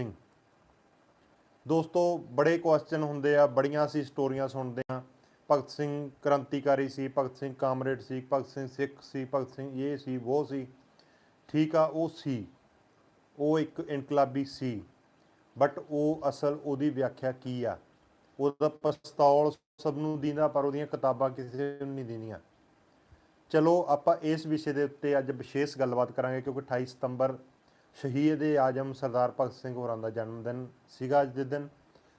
ਸਿੰਘ ਦੋਸਤੋ, ਬੜੇ ਕੁਐਸਚਨ ਹੁੰਦੇ ਆ, ਬੜੀਆਂ ਅਸੀਂ ਸਟੋਰੀਆਂ ਸੁਣਦੇ ਆ। ਭਗਤ ਸਿੰਘ ਕ੍ਰਾਂਤੀਕਾਰੀ ਸੀ, ਭਗਤ ਸਿੰਘ ਕਾਮਰੇਡ ਸੀ, ਭਗਤ ਸਿੰਘ ਸਿੱਖ ਸੀ, ਭਗਤ ਸਿੰਘ ਇਹ ਸੀ, ਉਹ ਸੀ। ਠੀਕ ਆ, ਉਹ ਸੀ। ਉਹ ਇੱਕ ਇਨਕਲਾਬੀ ਸੀ। ਬਟ ਉਹ ਅਸਲ ਉਹਦੀ ਵਿਆਖਿਆ ਕੀ ਆ? ਉਹਦਾ ਪਸਤੌਲ ਸਭ ਨੂੰ ਦਿੰਦਾ, ਪਰ ਉਹਦੀਆਂ ਕਿਤਾਬਾਂ ਕਿਸੇ ਨੂੰ ਨਹੀਂ ਦਿੰਦੀਆਂ। ਚਲੋ, ਆਪਾਂ ਇਸ ਵਿਸ਼ੇ ਦੇ ਉੱਤੇ ਅੱਜ ਵਿਸ਼ੇਸ਼ ਗੱਲਬਾਤ ਕਰਾਂਗੇ, ਕਿਉਂਕਿ 28 ਸਤੰਬਰ ਸ਼ਹੀਦ ਏ ਆਜਮ ਸਰਦਾਰ ਭਗਤ ਸਿੰਘ ਹੋਰਾਂ ਦਾ ਜਨਮ ਦਿਨ ਸੀਗਾ ਅੱਜ ਦੇ ਦਿਨ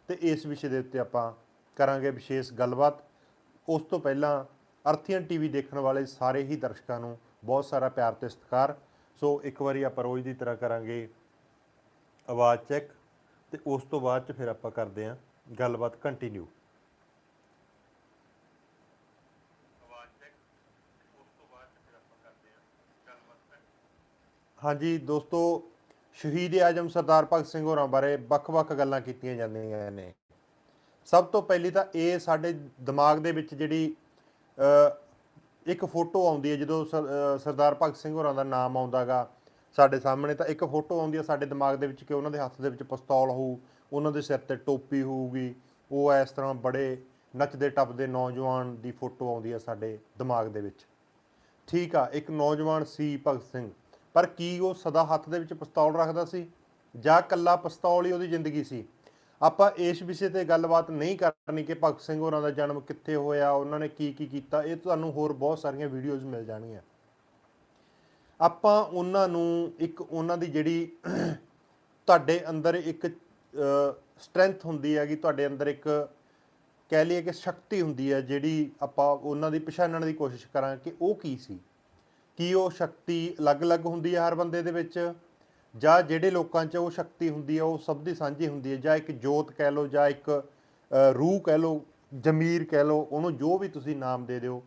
ਤੇ ਇਸ ਵਿਸ਼ੇ ਦੇ ਉੱਤੇ ਆਪਾਂ ਕਰਾਂਗੇ ਵਿਸ਼ੇਸ਼ ਗੱਲਬਾਤ। ਉਸ ਤੋਂ ਪਹਿਲਾਂ ਅਰਥੀਅਨ ਟੀਵੀ ਦੇਖਣ ਵਾਲੇ ਸਾਰੇ ਹੀ ਦਰਸ਼ਕਾਂ ਨੂੰ ਬਹੁਤ ਸਾਰਾ ਪਿਆਰ ਤੇ ਸਤਿਕਾਰ। ਸੋ ਇੱਕ ਵਾਰੀ ਆਪਾਂ ਰੋਜ਼ ਦੀ ਤਰ੍ਹਾਂ ਕਰਾਂਗੇ ਆਵਾਜ਼ ਚੈੱਕ ਤੇ ਉਸ ਤੋਂ ਬਾਅਦ ਚ ਫਿਰ ਆਪਾਂ ਕਰਦੇ ਆਂ ਗੱਲਬਾਤ ਕੰਟੀਨਿਊ। ਹਾਂਜੀ, ਦੋਸਤੋ, ਸ਼ਹੀਦ ਆਜਮ ਸਰਦਾਰ ਭਗਤ ਸਿੰਘ ਹੋਰਾਂ ਬਾਰੇ ਵੱਖ-ਵੱਖ ਗੱਲਾਂ ਕੀਤੀਆਂ ਜਾਂਦੀਆਂ ਨੇ। ਸਭ ਤੋਂ ਪਹਿਲੀ ਤਾਂ ਇਹ ਸਾਡੇ ਦਿਮਾਗ ਦੇ ਵਿੱਚ ਜਿਹੜੀ ਇੱਕ ਫੋਟੋ ਆਉਂਦੀ ਹੈ ਜਦੋਂ ਸਰ- ਸਰਦਾਰ ਭਗਤ ਸਿੰਘ ਹੋਰਾਂ ਦਾ ਨਾਮ ਆਉਂਦਾਗਾ ਸਾਡੇ ਸਾਹਮਣੇ, ਤਾਂ ਇੱਕ ਫੋਟੋ ਆਉਂਦੀ ਹੈ ਸਾਡੇ ਦਿਮਾਗ ਦੇ ਵਿੱਚ ਕਿ ਉਹਨਾਂ ਦੇ ਹੱਥ ਦੇ ਵਿੱਚ ਪਿਸਤੌਲ ਹੋਊ, ਉਹਨਾਂ ਦੇ ਸਿਰ ਤੇ ਟੋਪੀ ਹੋਊਗੀ, ਉਹ ਇਸ ਤਰ੍ਹਾਂ ਬੜੇ ਨੱਚਦੇ ਟੱਪਦੇ ਨੌਜਵਾਨ ਦੀ ਫੋਟੋ ਆਉਂਦੀ ਹੈ ਸਾਡੇ ਦਿਮਾਗ ਦੇ ਵਿੱਚ। ਠੀਕ ਆ, ਇੱਕ ਨੌਜਵਾਨ ਸੀ ਭਗਤ ਸਿੰਘ। ਪਰ ਕੀ ਉਹ ਸਦਾ ਹੱਥ ਦੇ ਵਿੱਚ ਪਿਸਤੌਲ ਰੱਖਦਾ ਸੀ ਜਾਂ ਕੱਲਾ ਪਿਸਤੌਲ ਹੀ ਉਹਦੀ ਜ਼ਿੰਦਗੀ ਸੀ? ਆਪਾਂ ਇਸ ਵਿਸ਼ੇ ਤੇ ਗੱਲਬਾਤ ਨਹੀਂ ਕਰਨੀ ਕਿ ਭਗਤ ਸਿੰਘ ਹੋਰਾਂ ਦਾ ਜਨਮ ਕਿੱਥੇ ਹੋਇਆ, ਉਹਨਾਂ ਨੇ ਕੀ ਕੀ ਕੀਤਾ। ਇਹ ਤੁਹਾਨੂੰ ਹੋਰ ਬਹੁਤ ਸਾਰੀਆਂ ਵੀਡੀਓਜ਼ ਮਿਲ ਜਾਣਗੀਆਂ। ਆਪਾਂ ਉਹਨਾਂ ਨੂੰ ਇੱਕ ਉਹਨਾਂ ਦੀ ਜਿਹੜੀ ਤੁਹਾਡੇ ਅੰਦਰ ਇੱਕ ਸਟਰੈਂਥ ਹੁੰਦੀ ਹੈਗੀ, ਤੁਹਾਡੇ ਅੰਦਰ ਇੱਕ ਕਹਿ ਲਈਏ ਕਿ ਸ਼ਕਤੀ ਹੁੰਦੀ ਹੈ, ਜਿਹੜੀ ਆਪਾਂ ਉਹਨਾਂ ਦੀ ਪਛਾਣਨ ਦੀ ਕੋਸ਼ਿਸ਼ ਕਰਾਂ ਕਿ ਉਹ ਕੀ ਸੀ? ਕੀ ਉਹ ਸ਼ਕਤੀ ਅਲੱਗ-ਅਲੱਗ ਹੁੰਦੀ ਹੈ ਹਰ ਬੰਦੇ ਦੇ ਵਿੱਚ? ਜਾਂ ਜਿਹੜੇ ਲੋਕਾਂ 'ਚ ਉਹ ਸ਼ਕਤੀ ਹੁੰਦੀ ਹੈ, ਉਹ ਸਭ ਦੀ ਸਾਂਝੀ ਹੁੰਦੀ ਹੈ? ਜਾਂ ਇੱਕ ਜੋਤ ਕਹਿ ਲਓ, ਜਾਂ ਇੱਕ ਰੂਹ ਕਹਿ ਲਓ, ਜ਼ਮੀਰ ਕਹਿ ਲਓ, ਉਹਨੂੰ ਜੋ ਵੀ ਤੁਸੀਂ ਨਾਮ ਦੇ ਦਿਓ,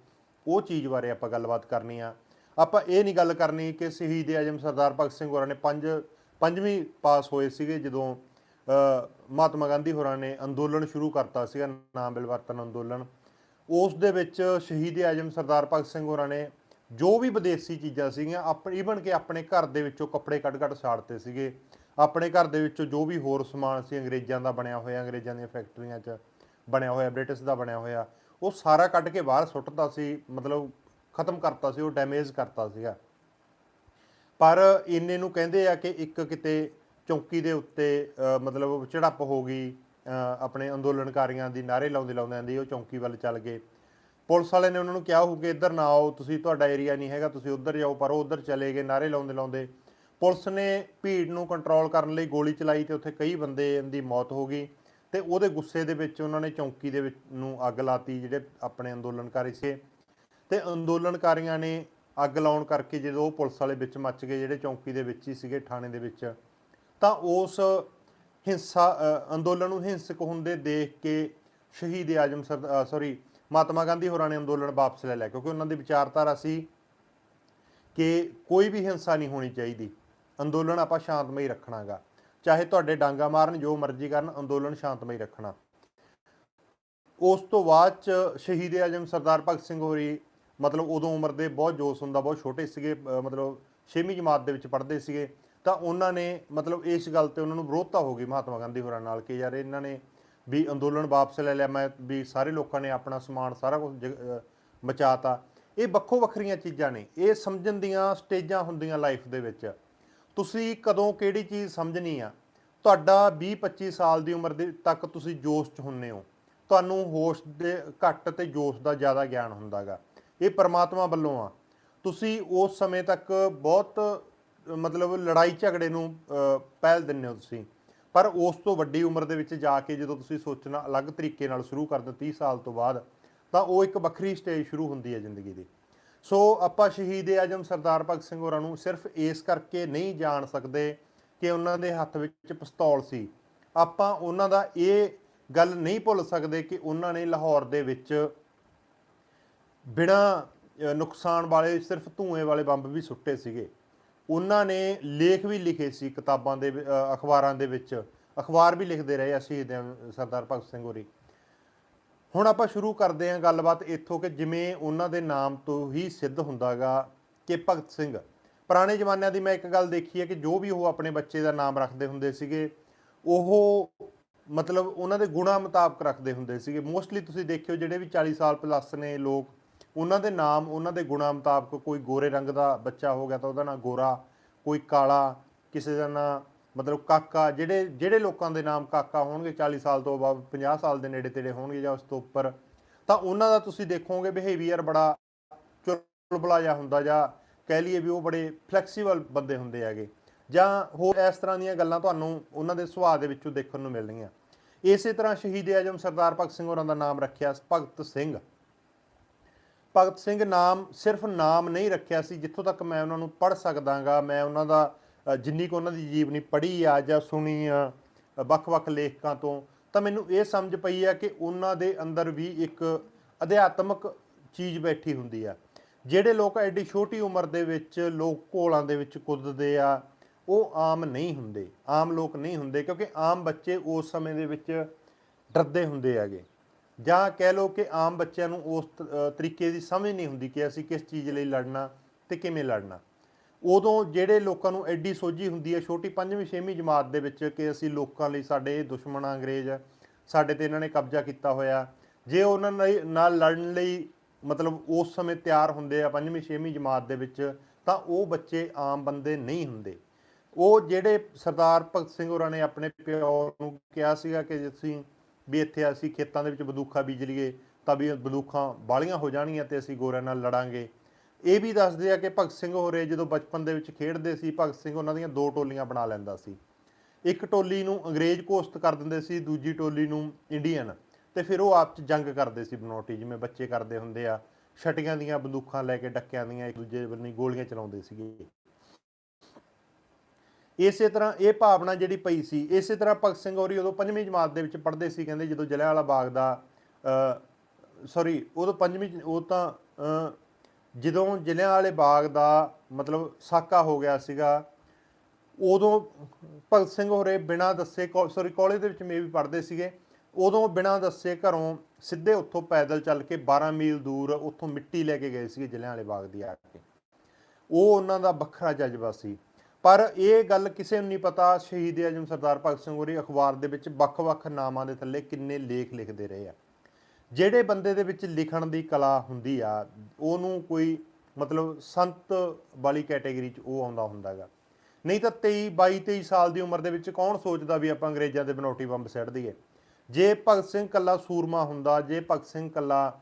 ਉਹ ਚੀਜ਼ ਬਾਰੇ ਆਪਾਂ ਗੱਲਬਾਤ ਕਰਨੀ ਆ। ਆਪਾਂ ਇਹ ਨਹੀਂ ਗੱਲ ਕਰਨੀ ਕਿ ਸ਼ਹੀਦ ਆਜਮ ਸਰਦਾਰ ਭਗਤ ਸਿੰਘ ਹੋਰਾਂ ਨੇ ਪੰਜ, ਪੰਜਵੀਂ ਪਾਸ ਹੋਏ ਸੀਗੇ ਜਦੋਂ ਮਹਾਤਮਾ ਗਾਂਧੀ ਹੋਰਾਂ ਨੇ ਅੰਦੋਲਨ ਸ਼ੁਰੂ ਕਰਤਾ ਸੀਗਾ, ਨਾਮ ਬਿਲਵਰਤਨ ਅੰਦੋਲਨ। ਉਸ ਦੇ ਵਿੱਚ ਸ਼ਹੀਦ ਆਜਮ ਸਰਦਾਰ ਭਗਤ ਸਿੰਘ ਹੋਰਾਂ ਨੇ ਜੋ ਵੀ ਵਿਦੇਸ਼ੀ ਚੀਜ਼ਾਂ ਸੀਗੀਆਂ ਆਪਣੇ ਈਵਨ ਕਿ ਆਪਣੇ ਘਰ ਦੇ ਵਿੱਚੋਂ ਕੱਪੜੇ ਕੱਢ-ਕੱਢ ਸਾੜਤੇ ਸੀਗੇ, ਆਪਣੇ ਘਰ ਦੇ ਵਿੱਚੋਂ ਜੋ ਵੀ ਹੋਰ ਸਮਾਨ ਸੀ, ਅੰਗਰੇਜ਼ਾਂ ਦਾ ਬਣਿਆ ਹੋਇਆ, ਅੰਗਰੇਜ਼ਾਂ ਦੀਆਂ ਫੈਕਟਰੀਆਂ 'ਚ ਬਣਿਆ ਹੋਇਆ, ਬ੍ਰਿਟਿਸ਼ ਦਾ ਬਣਿਆ ਹੋਇਆ, ਉਹ ਸਾਰਾ ਕੱਢ ਕੇ ਬਾਹਰ ਸੁੱਟਦਾ ਸੀ, ਮਤਲਬ ਖਤਮ ਕਰਤਾ ਸੀ, ਉਹ ਡੈਮੇਜ ਕਰਤਾ ਸੀਗਾ। ਪਰ ਇੰਨੇ ਨੂੰ ਕਹਿੰਦੇ ਆ ਕਿ ਇੱਕ ਕਿਤੇ ਚੌਂਕੀ ਦੇ ਉੱਤੇ ਮਤਲਬ ਝੜਪ ਹੋ ਗਈ ਆਪਣੇ ਅੰਦੋਲਨਕਾਰੀਆਂ ਦੀ ਨਾਰੇ ਲਾਉਂਦੇ ਲਾਉਂਦਿਆਂ ਦੀ ਉਹ ਚੌਂਕੀ ਵੱਲ ਚੱਲ ਗਏ। ਪੁਲਿਸ ਵਾਲੇ ਨੇ ਉਹਨਾਂ ਨੂੰ ਕਿਹਾ ਹੋਊ ਕਿ ਇੱਧਰ ਨਾ ਆਓ, ਤੁਸੀਂ ਤੁਹਾਡਾ ਏਰੀਆ ਨਹੀਂ ਹੈਗਾ, ਤੁਸੀਂ ਉੱਧਰ ਜਾਓ, ਪਰ ਉਹ ਉੱਧਰ ਚਲੇ ਗਏ ਨਾਰੇ ਲਾਉਂਦੇ ਲਾਉਂਦੇ। ਪੁਲਿਸ ਨੇ ਭੀੜ ਨੂੰ ਕੰਟਰੋਲ ਕਰਨ ਲਈ ਗੋਲੀ ਚਲਾਈ ਤੇ ਉੱਥੇ ਕਈ ਬੰਦੇ ਦੀ ਮੌਤ ਹੋ ਗਈ ਤੇ ਉਹਦੇ ਗੁੱਸੇ ਦੇ ਵਿੱਚ ਉਹਨਾਂ ਨੇ ਚੌਂਕੀ ਦੇ ਵਿੱਚ ਨੂੰ ਅੱਗ ਲਾਤੀ, ਜਿਹੜੇ ਆਪਣੇ ਅੰਦੋਲਨਕਾਰੀ ਸੀ। ਤੇ ਅੰਦੋਲਨਕਾਰੀਆਂ ਨੇ ਅੱਗ ਲਾਉਣ ਕਰਕੇ ਜਦੋਂ ਉਹ ਪੁਲਿਸ ਵਾਲੇ ਵਿੱਚ ਮੱਚ ਗਏ, ਜਿਹੜੇ ਚੌਂਕੀ ਦੇ ਵਿੱਚ ਹੀ ਸੀਗੇ, ਥਾਣੇ ਦੇ ਵਿੱਚ, ਤਾਂ ਉਸ ਹਿੰਸਾ ਅੰਦੋਲਨ ਨੂੰ ਹਿੰਸਕ ਹੁੰਦੇ ਦੇਖ ਕੇ ਸ਼ਹੀਦ ਆਜਮ ਸਰ ਸੌਰੀ ਮਹਾਤਮਾ ਗਾਂਧੀ ਹੋਰਾਂ ਨੇ ਅੰਦੋਲਨ ਵਾਪਸ ਲੈ ਲਿਆ, ਕਿਉਂਕਿ ਉਹਨਾਂ ਦੀ ਵਿਚਾਰਧਾਰਾ ਸੀ ਕਿ ਕੋਈ ਵੀ ਹਿੰਸਾ ਨਹੀਂ ਹੋਣੀ ਚਾਹੀਦੀ। ਅੰਦੋਲਨ ਆਪਾਂ ਸ਼ਾਂਤਮਈ ਰੱਖਣਾਗਾ। ਚਾਹੇ ਤੁਹਾਡੇ ਡਾਂਗਾ ਮਾਰਨ, ਜੋ ਮਰਜ਼ੀ ਕਰਨ, ਅੰਦੋਲਨ ਸ਼ਾਂਤਮਈ ਰੱਖਣਾ। ਉਸ ਤੋਂ ਬਾਅਦ ਚ ਸ਼ਹੀਦ ਆਜਮ ਸਰਦਾਰ ਭਗਤ ਸਿੰਘ ਹੋਰੀ ਮਤਲਬ ਉਦੋਂ ਉਮਰ ਦੇ ਬਹੁਤ ਜੋਸ਼ ਹੁੰਦਾ, ਬਹੁਤ ਛੋਟੇ ਸੀਗੇ ਮਤਲਬ 6ਵੀਂ ਜਮਾਤ ਦੇ ਵਿੱਚ ਪੜ੍ਹਦੇ ਸੀਗੇ। ਤਾਂ ਉਹਨਾਂ ਨੇ ਮਤਲਬ ਇਸ ਗੱਲ ਤੇ ਉਹਨਾਂ ਨੂੰ ਵਿਰੋਧਤਾ ਹੋ ਗਈ ਮਹਾਤਮਾ ਗਾਂਧੀ ਹੋਰਾਂ ਨਾਲ ਕਿ ਯਾਰ ਇਹਨਾਂ ਨੇ ਵੀ ਅੰਦੋਲਨ ਵਾਪਸ ਲੈ ਲਿਆ, ਮੈਂ ਵੀ ਸਾਰੇ ਲੋਕਾਂ ਨੇ ਆਪਣਾ ਸਮਾਨ ਸਾਰਾ ਕੁਝ ਮਚਾਤਾ। ਇਹ ਵੱਖੋ ਵੱਖਰੀਆਂ ਚੀਜ਼ਾਂ ਨੇ। ਇਹ ਸਮਝਣ ਦੀਆਂ ਸਟੇਜਾਂ ਹੁੰਦੀਆਂ ਲਾਈਫ ਦੇ ਵਿੱਚ। ਤੁਸੀਂ ਕਦੋਂ ਕਿਹੜੀ ਚੀਜ਼ ਸਮਝਣੀ ਆ? ਤੁਹਾਡਾ 20 25 ਸਾਲ ਦੀ ਉਮਰ ਦੇ ਤੱਕ ਤੁਸੀਂ ਜੋਸ਼ 'ਚ ਹੁੰਨੇ ਹੋ। ਤੁਹਾਨੂੰ ਹੋਸ਼ ਦੇ ਘੱਟ ਤੇ ਜੋਸ਼ ਦਾ ਜ਼ਿਆਦਾ ਗਿਆਨ ਹੁੰਦਾਗਾ। ਇਹ ਪਰਮਾਤਮਾ ਵੱਲੋਂ ਆ। ਤੁਸੀਂ ਉਸ ਸਮੇਂ ਤੱਕ ਬਹੁਤ, ਮਤਲਬ ਲੜਾਈ ਝਗੜੇ ਨੂੰ ਪਹਿਲ ਦਿੰਦੇ ਹੋ ਤੁਸੀਂ। ਪਰ ਉਸ ਤੋਂ ਵੱਡੀ ਉਮਰ ਦੇ ਵਿੱਚ ਜਾ ਕੇ ਜਦੋਂ ਤੁਸੀਂ ਸੋਚਣਾ ਅਲੱਗ ਤਰੀਕੇ ਨਾਲ ਸ਼ੁਰੂ ਕਰਦੇ 30 ਸਾਲ ਤੋਂ ਬਾਅਦ, ਤਾਂ ਉਹ ਇੱਕ ਵੱਖਰੀ ਸਟੇਜ ਸ਼ੁਰੂ ਹੁੰਦੀ ਹੈ ਜ਼ਿੰਦਗੀ ਦੀ। ਸੋ ਆਪਾਂ ਸ਼ਹੀਦ ਆਜਮ ਸਰਦਾਰ ਭਗਤ ਸਿੰਘ ਹੋਰਾਂ ਨੂੰ ਸਿਰਫ ਇਸ ਕਰਕੇ ਨਹੀਂ ਜਾਣ ਸਕਦੇ ਕਿ ਉਹਨਾਂ ਦੇ ਹੱਥ ਵਿੱਚ ਪਿਸਤੌਲ ਸੀ। ਆਪਾਂ ਉਹਨਾਂ ਦਾ ਇਹ ਗੱਲ ਨਹੀਂ ਭੁੱਲ ਸਕਦੇ ਕਿ ਉਹਨਾਂ ਨੇ ਲਾਹੌਰ ਦੇ ਵਿੱਚ ਬਿਨਾ ਨੁਕਸਾਨ ਵਾਲੇ, ਸਿਰਫ ਧੂਏ ਵਾਲੇ ਬੰਬ ਵੀ ਸੁੱਟੇ ਸੀਗੇ। ਉਹਨਾਂ ਨੇ ਲੇਖ ਵੀ ਲਿਖੇ ਸੀ ਕਿਤਾਬਾਂ ਦੇ ਅਖਬਾਰਾਂ ਦੇ ਵਿੱਚ। ਅਖਬਾਰ ਵੀ ਲਿਖਦੇ ਰਹੇ ਆ ਸਰਦਾਰ ਭਗਤ ਸਿੰਘ ਹੋਰੀ। ਹੁਣ ਆਪਾਂ ਸ਼ੁਰੂ ਕਰਦੇ ਹਾਂ ਗੱਲਬਾਤ ਇੱਥੋਂ ਕਿ ਜਿਵੇਂ ਉਹਨਾਂ ਦੇ ਨਾਮ ਤੋਂ ਹੀ ਸਿੱਧ ਹੁੰਦਾਗਾ ਕਿ ਭਗਤ ਸਿੰਘ। ਪੁਰਾਣੇ ਜ਼ਮਾਨਿਆਂ ਦੀ ਮੈਂ ਇੱਕ ਗੱਲ ਦੇਖੀ ਹੈ ਕਿ ਜੋ ਵੀ ਉਹ ਆਪਣੇ ਬੱਚੇ ਦਾ ਨਾਮ ਰੱਖਦੇ ਹੁੰਦੇ ਸੀਗੇ, ਉਹ ਮਤਲਬ ਉਹਨਾਂ ਦੇ ਗੁਣਾ ਮੁਤਾਬਕ ਰੱਖਦੇ ਹੁੰਦੇ ਸੀਗੇ। ਮੋਸਟਲੀ ਤੁਸੀਂ ਦੇਖਿਓ ਜਿਹੜੇ ਵੀ 40 ਸਾਲ ਪਲੱਸ ਨੇ ਲੋਕ ਉਹਨਾਂ ਦੇ ਨਾਮ, ਉਹਨਾਂ ਦੇ ਗੁਣਾਂ ਮੁਤਾਬਕ ਕੋਈ ਗੋਰੇ ਰੰਗ ਦਾ ਬੱਚਾ ਹੋ ਗਿਆ ਤਾਂ ਉਹਦਾ ਨਾਂ ਗੋਰਾ, ਕੋਈ ਕਾਲਾ, ਕਿਸੇ ਦਾ ਨਾਂ ਮਤਲਬ ਕਾਕਾ, ਜਿਹੜੇ ਜਿਹੜੇ ਲੋਕਾਂ ਦੇ ਨਾਮ ਕਾਕਾ ਹੋਣਗੇ 40 ਸਾਲ ਤੋਂ ਬਾਅਦ 50 ਸਾਲ ਦੇ ਨੇੜੇ ਤੇੜੇ ਹੋਣਗੇ ਜਾਂ ਉਸ ਤੋਂ ਉੱਪਰ, ਤਾਂ ਉਹਨਾਂ ਦਾ ਤੁਸੀਂ ਦੇਖੋਗੇ ਬਿਹੇਵੀਅਰ ਬੜਾ ਚੁਲਬਲਾ ਜਿਹਾ ਹੁੰਦਾ ਜਾਂ ਕਹਿ ਲਈਏ ਵੀ ਉਹ ਬੜੇ ਫਲੈਕਸੀਬਲ ਬੰਦੇ ਹੁੰਦੇ ਹੈਗੇ। ਜਾਂ ਹੋਰ ਇਸ ਤਰ੍ਹਾਂ ਦੀਆਂ ਗੱਲਾਂ ਤੁਹਾਨੂੰ ਉਹਨਾਂ ਦੇ ਸੁਭਾਅ ਦੇ ਵਿੱਚੋਂ ਦੇਖਣ ਨੂੰ ਮਿਲਣਗੀਆਂ। ਇਸੇ ਤਰ੍ਹਾਂ ਸ਼ਹੀਦ ਆਜਮ ਸਰਦਾਰ ਭਗਤ ਸਿੰਘ ਹੋਰਾਂ ਦਾ ਨਾਮ ਰੱਖਿਆ, ਭਗਤ ਸਿੰਘ। ਭਗਤ ਸਿੰਘ ਨਾਮ ਸਿਰਫ ਨਾਮ ਨਹੀਂ ਰੱਖਿਆ ਸੀ, ਜਿੱਥੋਂ ਤੱਕ ਮੈਂ ਉਹਨਾਂ ਨੂੰ ਪੜ੍ਹ ਸਕਦਾਗਾ, ਮੈਂ ਉਹਨਾਂ ਦਾ ਜਿੰਨੀ ਕੁ ਉਹਨਾਂ ਦੀ ਜੀਵਨੀ ਪੜ੍ਹੀ ਆ ਜਾਂ ਸੁਣੀ ਆ ਵੱਖ-ਵੱਖ ਲੇਖਕਾਂ ਤੋਂ, ਤਾਂ ਮੈਨੂੰ ਇਹ ਸਮਝ ਪਈ ਆ ਕਿ ਉਹਨਾਂ ਦੇ ਅੰਦਰ ਵੀ ਇੱਕ ਅਧਿਆਤਮਕ ਚੀਜ਼ ਬੈਠੀ ਹੁੰਦੀ ਆ। ਜਿਹੜੇ ਲੋਕ ਐਡੀ ਛੋਟੀ ਉਮਰ ਦੇ ਵਿੱਚ ਲੋਕ ਘੋਲਾਂ ਦੇ ਵਿੱਚ ਕੁੱਦਦੇ ਆ, ਉਹ ਆਮ ਨਹੀਂ ਹੁੰਦੇ, ਆਮ ਲੋਕ ਨਹੀਂ ਹੁੰਦੇ, ਕਿਉਂਕਿ ਆਮ ਬੱਚੇ ਉਸ ਸਮੇਂ ਦੇ ਵਿੱਚ ਡਰਦੇ ਹੁੰਦੇ ਹੈਗੇ। ਜਾਂ ਕਹਿ ਲਓ ਕਿ ਆਮ ਬੱਚਿਆਂ ਨੂੰ ਉਸ ਤਰੀਕੇ ਦੀ ਸਮਝ ਨਹੀਂ ਹੁੰਦੀ ਕਿ ਅਸੀਂ ਕਿਸ ਚੀਜ਼ ਲਈ ਲੜਨਾ ਤੇ ਕਿਵੇਂ ਲੜਨਾ। ਉਦੋਂ ਜਿਹੜੇ ਲੋਕਾਂ ਨੂੰ ਐਡੀ ਸੋਝੀ ਹੁੰਦੀ ਹੈ, ਛੋਟੀ ਪੰਜਵੀਂ, ਛੇਵੀਂ ਜਮਾਤ ਦੇ ਵਿੱਚ ਕਿ ਅਸੀਂ ਲੋਕਾਂ ਲਈ ਸਾਡੇ ਇਹ ਦੁਸ਼ਮਣ ਆ ਅੰਗਰੇਜ਼ ਸਾਡੇ ਤੇ ਇਹਨਾਂ ਨੇ ਕਬਜ਼ਾ ਕੀਤਾ ਹੋਇਆ। ਜੇ ਉਹਨਾਂ ਲਈ- ਨਾਲ ਲੜਨ ਲਈ ਮਤਲਬ ਉਸ ਸਮੇਂ ਤਿਆਰ ਹੁੰਦੇ ਆ ਪੰਜਵੀਂ, ਛੇਵੀਂ ਜਮਾਤ ਦੇ ਵਿੱਚ, ਤਾਂ ਉਹ ਬੱਚੇ ਆਮ ਬੰਦੇ ਨਹੀਂ ਹੁੰਦੇ। ਉਹ ਜਿਹੜੇ ਸਰਦਾਰ ਭਗਤ ਸਿੰਘ ਹੋਰਾਂ ਨੇ ਆਪਣੇ ਪਿਓ ਨੂੰ ਕਿਹਾ ਸੀਗਾ ਕਿ ਜੇ ਤੁਸੀਂ ਵੀ ਇੱਥੇ ਅਸੀਂ ਖੇਤਾਂ ਦੇ ਵਿੱਚ ਬੰਦੂਖਾਂ ਬੀਜ ਲਈਏ, ਤਾਂ ਵੀ ਬੰਦੂਖਾਂ ਬਾਲੀਆਂ ਹੋ ਜਾਣਗੀਆਂ ਤੇ ਅਸੀਂ ਗੋਰਿਆਂ ਨਾਲ ਲੜਾਂਗੇ। ਇਹ ਵੀ ਦੱਸਦੇ ਆ ਕਿ ਭਗਤ ਸਿੰਘ ਹੋਰੇ ਜਦੋਂ ਬਚਪਨ ਦੇ ਵਿੱਚ ਖੇਡਦੇ ਸੀ, ਭਗਤ ਸਿੰਘ ਉਹਨਾਂ ਦੀਆਂ ਦੋ ਟੋਲੀਆਂ ਬਣਾ ਲੈਂਦਾ ਸੀ। ਇੱਕ ਟੋਲੀ ਨੂੰ ਅੰਗਰੇਜ਼ ਘੋਸ਼ਿਤ ਕਰ ਦਿੰਦੇ ਸੀ, ਦੂਜੀ ਟੋਲੀ ਨੂੰ ਇੰਡੀਅਨ ਤੇ ਫਿਰ ਉਹ ਆਪ ਚ ਜੰਗ ਕਰਦੇ ਸੀ ਬਨੋਟੀ, ਜਿਵੇਂ ਬੱਚੇ ਕਰਦੇ ਹੁੰਦੇ ਆ, ਛਟੀਆਂ ਦੀਆਂ ਬੰਦੂਖਾਂ ਲੈ ਕੇ ਡੱਕਿਆਂ ਦੀਆਂ ਇੱਕ ਦੂਜੇ ਬੰਨੀ ਗੋਲੀਆਂ ਚਲਾਉਂਦੇ ਸੀਗੇ। ਇਸੇ ਤਰ੍ਹਾਂ ਇਹ ਭਾਵਨਾ ਜਿਹੜੀ ਪਈ ਸੀ ਇਸੇ ਤਰ੍ਹਾਂ ਭਗਤ ਸਿੰਘ ਹੋਰੀ ਉਦੋਂ ਪੰਜਵੀਂ ਜਮਾਤ ਦੇ ਵਿੱਚ ਪੜ੍ਹਦੇ ਸੀ ਕਹਿੰਦੇ ਜਦੋਂ ਜਲਿਆਂਵਾਲਾ ਬਾਗ ਦਾ ਸੌਰੀ ਉਦੋਂ ਪੰਜਵੀਂ ਉਹ ਤਾਂ ਅ, ਜਦੋਂ ਜਲਿਆਂਵਾਲੇ ਬਾਗ ਦਾ ਮਤਲਬ ਸਾਕਾ ਹੋ ਗਿਆ ਸੀਗਾ ਉਦੋਂ ਭਗਤ ਸਿੰਘ ਹੋਰੇ ਬਿਨਾਂ ਦੱਸੇ ਸੌਰੀ ਕਾਲਜ ਦੇ ਵਿੱਚ ਮੇ ਵੀ ਪੜ੍ਹਦੇ ਸੀਗੇ ਉਦੋਂ ਬਿਨਾਂ ਦੱਸੇ ਘਰੋਂ ਸਿੱਧੇ ਉੱਥੋਂ ਪੈਦਲ ਚੱਲ ਕੇ 12 ਮੀਲ ਦੂਰ ਉੱਥੋਂ ਮਿੱਟੀ ਲੈ ਕੇ ਗਏ ਸੀਗੇ ਜਲਿਆਂਵਾਲੇ ਬਾਗ ਦੀ ਆ ਕੇ। ਉਹ ਉਹਨਾਂ ਦਾ ਵੱਖਰਾ ਜਜ਼ਬਾ ਸੀ। ਪਰ ਇਹ ਗੱਲ ਕਿਸੇ ਨੂੰ ਨਹੀਂ ਪਤਾ, ਸ਼ਹੀਦ ਅਜ਼ਮ ਸਰਦਾਰ ਭਗਤ ਸਿੰਘ ਹੋਰੀ ਅਖਬਾਰ ਦੇ ਵਿੱਚ ਵੱਖ-ਵੱਖ ਨਾਮਾਂ ਦੇ ਥੱਲੇ ਕਿੰਨੇ ਲੇਖ ਲਿਖਦੇ ਰਹੇ ਆ। ਜਿਹੜੇ ਬੰਦੇ ਦੇ ਵਿੱਚ ਲਿਖਣ ਦੀ ਕਲਾ ਹੁੰਦੀ ਆ, ਉਹਨੂੰ ਕੋਈ ਮਤਲਬ ਸੰਤ ਵਾਲੀ ਕੈਟਾਗਰੀ 'ਚ ਉਹ ਆਉਂਦਾ ਹੁੰਦਾਗਾ ਨਹੀਂ ਤਾਂ 23 22 23 ਸਾਲ ਦੀ ਉਮਰ ਦੇ ਵਿੱਚ ਕੌਣ ਸੋਚਦਾ ਵੀ ਆਪਾਂ ਅੰਗਰੇਜ਼ਾਂ ਦੇ ਬਨੌਟੀ ਬੰਬ ਸਿੱਟ ਦਈਏ? ਜੇ ਭਗਤ ਸਿੰਘ ਕੱਲਾ ਸੂਰਮਾ ਹੁੰਦਾ, ਜੇ ਭਗਤ ਸਿੰਘ ਕੱਲਾ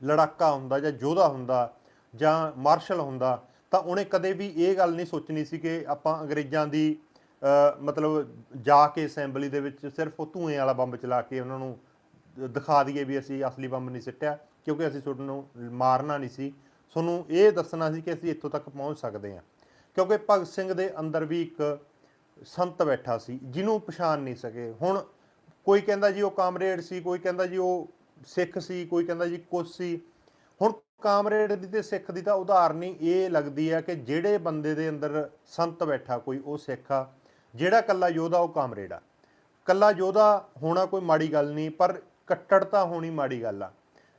ਲੜਾਕਾ ਹੁੰਦਾ ਜਾਂ ਯੋਧਾ ਹੁੰਦਾ ਜਾਂ ਮਾਰਸ਼ਲ ਹੁੰਦਾ ਤਾਂ ਉਹਨੇ ਕਦੇ ਵੀ ਇਹ ਗੱਲ ਨਹੀਂ ਸੋਚਣੀ ਸੀ ਕਿ ਆਪਾਂ ਅੰਗਰੇਜ਼ਾਂ ਦੀ ਮਤਲਬ ਜਾ ਕੇ ਅਸੈਂਬਲੀ ਦੇ ਵਿੱਚ ਸਿਰਫ ਉਹ ਧੂਏ ਵਾਲਾ ਬੰਬ ਚਲਾ ਕੇ ਉਹਨਾਂ ਨੂੰ ਦਿਖਾ ਦਈਏ ਵੀ ਅਸੀਂ ਅਸਲੀ ਬੰਬ ਨਹੀਂ ਸਿੱਟਿਆ, ਕਿਉਂਕਿ ਅਸੀਂ ਤੁਹਾਨੂੰ ਮਾਰਨਾ ਨਹੀਂ ਸੀ। ਤੁਹਾਨੂੰ ਇਹ ਦੱਸਣਾ ਸੀ ਕਿ ਅਸੀਂ ਇੱਥੋਂ ਤੱਕ ਪਹੁੰਚ ਸਕਦੇ ਹਾਂ। ਕਿਉਂਕਿ ਭਗਤ ਸਿੰਘ ਦੇ ਅੰਦਰ ਵੀ ਇੱਕ ਸੰਤ ਬੈਠਾ ਸੀ, ਜਿਹਨੂੰ ਪਛਾਣ ਨਹੀਂ ਸਕੇ। ਹੁਣ ਕੋਈ ਕਹਿੰਦਾ ਜੀ ਉਹ ਕਾਮਰੇਡ ਸੀ, ਕੋਈ ਕਹਿੰਦਾ ਜੀ ਉਹ ਸਿੱਖ ਸੀ, ਕੋਈ ਕਹਿੰਦਾ ਜੀ ਕੁਛ ਸੀ ਕਾਮਰੇਡ ਦੀ ਤੇ ਸਿੱਖ ਦੀ ਤਾਂ ਉਦਾਹਰਨ ਹੀ ਇਹ ਲੱਗਦੀ ਹੈ ਕਿ ਜਿਹੜੇ ਬੰਦੇ ਦੇ ਅੰਦਰ ਸੰਤ ਬੈਠਾ ਕੋਈ, ਉਹ ਸਿੱਖ ਆ। ਜਿਹੜਾ ਕੱਲਾ ਯੋਧਾ, ਉਹ ਕਾਮਰੇਡ ਆ। ਕੱਲਾ ਯੋਧਾ ਹੋਣਾ ਕੋਈ ਮਾੜੀ ਗੱਲ ਨਹੀਂ, ਪਰ ਕੱਟੜਤਾ ਹੋਣੀ ਮਾੜੀ ਗੱਲ ਆ।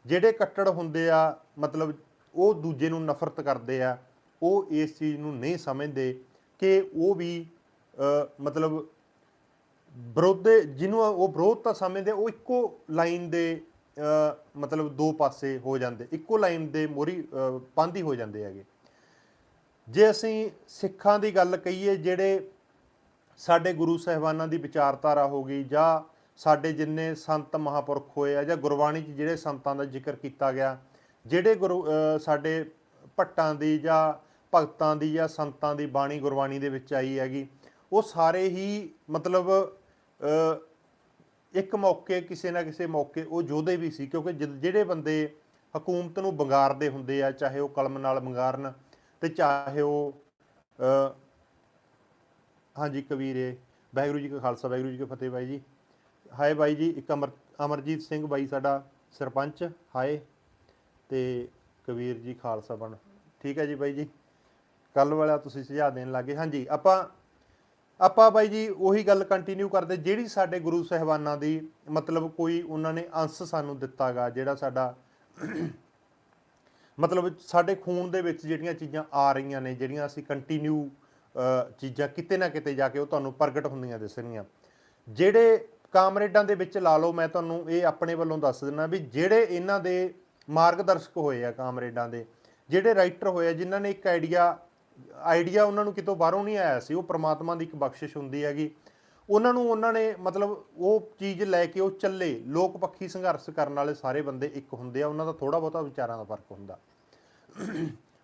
ਜਿਹੜੇ ਕੱਟੜ ਹੁੰਦੇ ਆ, ਮਤਲਬ ਉਹ ਦੂਜੇ ਨੂੰ ਨਫ਼ਰਤ ਕਰਦੇ ਆ, ਉਹ ਇਸ ਚੀਜ਼ ਨੂੰ ਨਹੀਂ ਸਮਝਦੇ ਕਿ ਉਹ ਵੀ ਮਤਲਬ ਵਿਰੋਧੇ, ਜਿਹਨੂੰ ਉਹ ਵਿਰੋਧ ਤਾਂ ਸਮਝਦੇ, ਉਹ ਇੱਕੋ ਲਾਈਨ ਦੇ ਮਤਲਬ ਦੋ ਪਾਸੇ ਹੋ ਜਾਂਦੇ, ਇੱਕੋ ਲਾਈਨ ਦੇ ਮੋਰੀ ਪਾਂਦੀ ਹੋ ਜਾਂਦੇ ਹੈਗੇ। ਜੇ ਅਸੀਂ ਸਿੱਖਾਂ ਦੀ ਗੱਲ ਕਹੀਏ, ਜਿਹੜੇ ਸਾਡੇ ਗੁਰੂ ਸਾਹਿਬਾਨਾਂ ਦੀ ਵਿਚਾਰਧਾਰਾ ਹੋ ਗਈ ਜਾਂ ਸਾਡੇ ਜਿੰਨੇ ਸੰਤ ਮਹਾਪੁਰਖ ਹੋਏ ਆ ਜਾਂ ਗੁਰਬਾਣੀ 'ਚ ਜਿਹੜੇ ਸੰਤਾਂ ਦਾ ਜ਼ਿਕਰ ਕੀਤਾ ਗਿਆ, ਜਿਹੜੇ ਗੁਰੂ ਸਾਡੇ ਭੱਟਾਂ ਦੀ ਜਾਂ ਭਗਤਾਂ ਦੀ ਜਾਂ ਸੰਤਾਂ ਦੀ ਬਾਣੀ ਗੁਰਬਾਣੀ ਦੇ ਵਿੱਚ ਆਈ ਹੈਗੀ, ਉਹ ਸਾਰੇ ਹੀ ਮਤਲਬ ਇੱਕ ਮੌਕੇ ਕਿਸੇ ਨਾ ਕਿਸੇ ਮੌਕੇ ਉਹ ਯੋਧੇ ਵੀ ਸੀ ਕਿਉਂਕਿ ਜਦ- ਜਿਹੜੇ ਬੰਦੇ ਹਕੂਮਤ ਨੂੰ ਬੰਗਾਰਦੇ ਹੁੰਦੇ ਆ ਚਾਹੇ ਉਹ ਕਲਮ ਨਾਲ ਬੰਗਾਰਨ ਤੇ ਚਾਹੇ ਉਹ ਅ, ਹਾਂਜੀ ਕਬੀਰੇ ਵਾਹਿਗੁਰੂ ਜੀ ਕਾ ਖਾਲਸਾ ਵਾਹਿਗੁਰੂ ਜੀ ਕੀ ਫਤਿਹ ਬਾਈ ਜੀ। ਹਾਏ ਬਾਈ ਜੀ ਇੱਕ ਅਮਰ ਅਮਰਜੀਤ ਸਿੰਘ ਬਾਈ ਸਾਡਾ ਸਰਪੰਚ ਹਾਏ ਤੇ ਕਬੀਰ ਜੀ ਖਾਲਸਾ ਬਣ। ਠੀਕ ਹੈ ਜੀ ਬਾਈ ਜੀ। ਕੱਲ ਵਾਲਾ ਤੁਸੀਂ ਸੁਝਾਅ ਦੇਣ ਲੱਗੇ। ਹਾਂਜੀ ਆਪਾਂ ਆਪਾਂ ਬਾਈ ਜੀ ਉਹੀ ਗੱਲ ਕੰਟੀਨਿਊ ਕਰਦੇ, ਜਿਹੜੀ ਸਾਡੇ ਗੁਰੂ ਸਾਹਿਬਾਨਾਂ ਦੀ ਮਤਲਬ ਕੋਈ ਉਹਨਾਂ ਨੇ ਅੰਸ਼ ਸਾਨੂੰ ਦਿੱਤਾਗਾ, ਜਿਹੜਾ ਸਾਡਾ ਮਤਲਬ ਸਾਡੇ ਖੂਨ ਦੇ ਵਿੱਚ ਜਿਹੜੀਆਂ ਚੀਜ਼ਾਂ ਆ ਰਹੀਆਂ ਨੇ, ਜਿਹੜੀਆਂ ਅਸੀਂ ਕੰਟੀਨਿਊ ਚੀਜ਼ਾਂ ਕਿਤੇ ਨਾ ਕਿਤੇ ਜਾ ਕੇ ਉਹ ਤੁਹਾਨੂੰ ਪ੍ਰਗਟ ਹੁੰਦੀਆਂ ਦਿਸਣਗੀਆਂ। ਜਿਹੜੇ ਕਾਮਰੇਡਾਂ ਦੇ ਵਿੱਚ ਲਾ ਲਓ, ਮੈਂ ਤੁਹਾਨੂੰ ਇਹ ਆਪਣੇ ਵੱਲੋਂ ਦੱਸ ਦਿੰਦਾ ਵੀ ਜਿਹੜੇ ਇਹਨਾਂ ਦੇ ਮਾਰਗਦਰਸ਼ਕ ਹੋਏ ਆ ਕਾਮਰੇਡਾਂ ਦੇ, ਜਿਹੜੇ ਰਾਈਟਰ ਹੋਏ ਆ, ਜਿਨ੍ਹਾਂ ਨੇ ਇੱਕ ਆਈਡੀਆ ਆਈਡੀਆ ਉਹਨਾਂ ਨੂੰ ਕਿਤੋਂ ਬਾਹਰੋਂ ਨਹੀਂ ਆਇਆ ਸੀ, ਉਹ ਪ੍ਰਮਾਤਮਾ ਦੀ ਇੱਕ ਬਖਸ਼ਿਸ਼ ਹੁੰਦੀ ਹੈਗੀ। ਉਹਨਾਂ ਨੂੰ ਉਹਨਾਂ ਨੇ ਮਤਲਬ ਉਹ ਚੀਜ਼ ਲੈ ਕੇ ਉਹ ਚੱਲੇ, ਲੋਕ ਪੱਖੀ ਸੰਘਰਸ਼ ਕਰਨ ਵਾਲੇ ਸਾਰੇ ਬੰਦੇ ਇੱਕ ਹੁੰਦੇ ਆ, ਉਹਨਾਂ ਦਾ ਥੋੜਾ ਬਹੁਤਾ ਵਿਚਾਰਾਂ ਦਾ ਫ਼ਰਕ ਹੁੰਦਾ।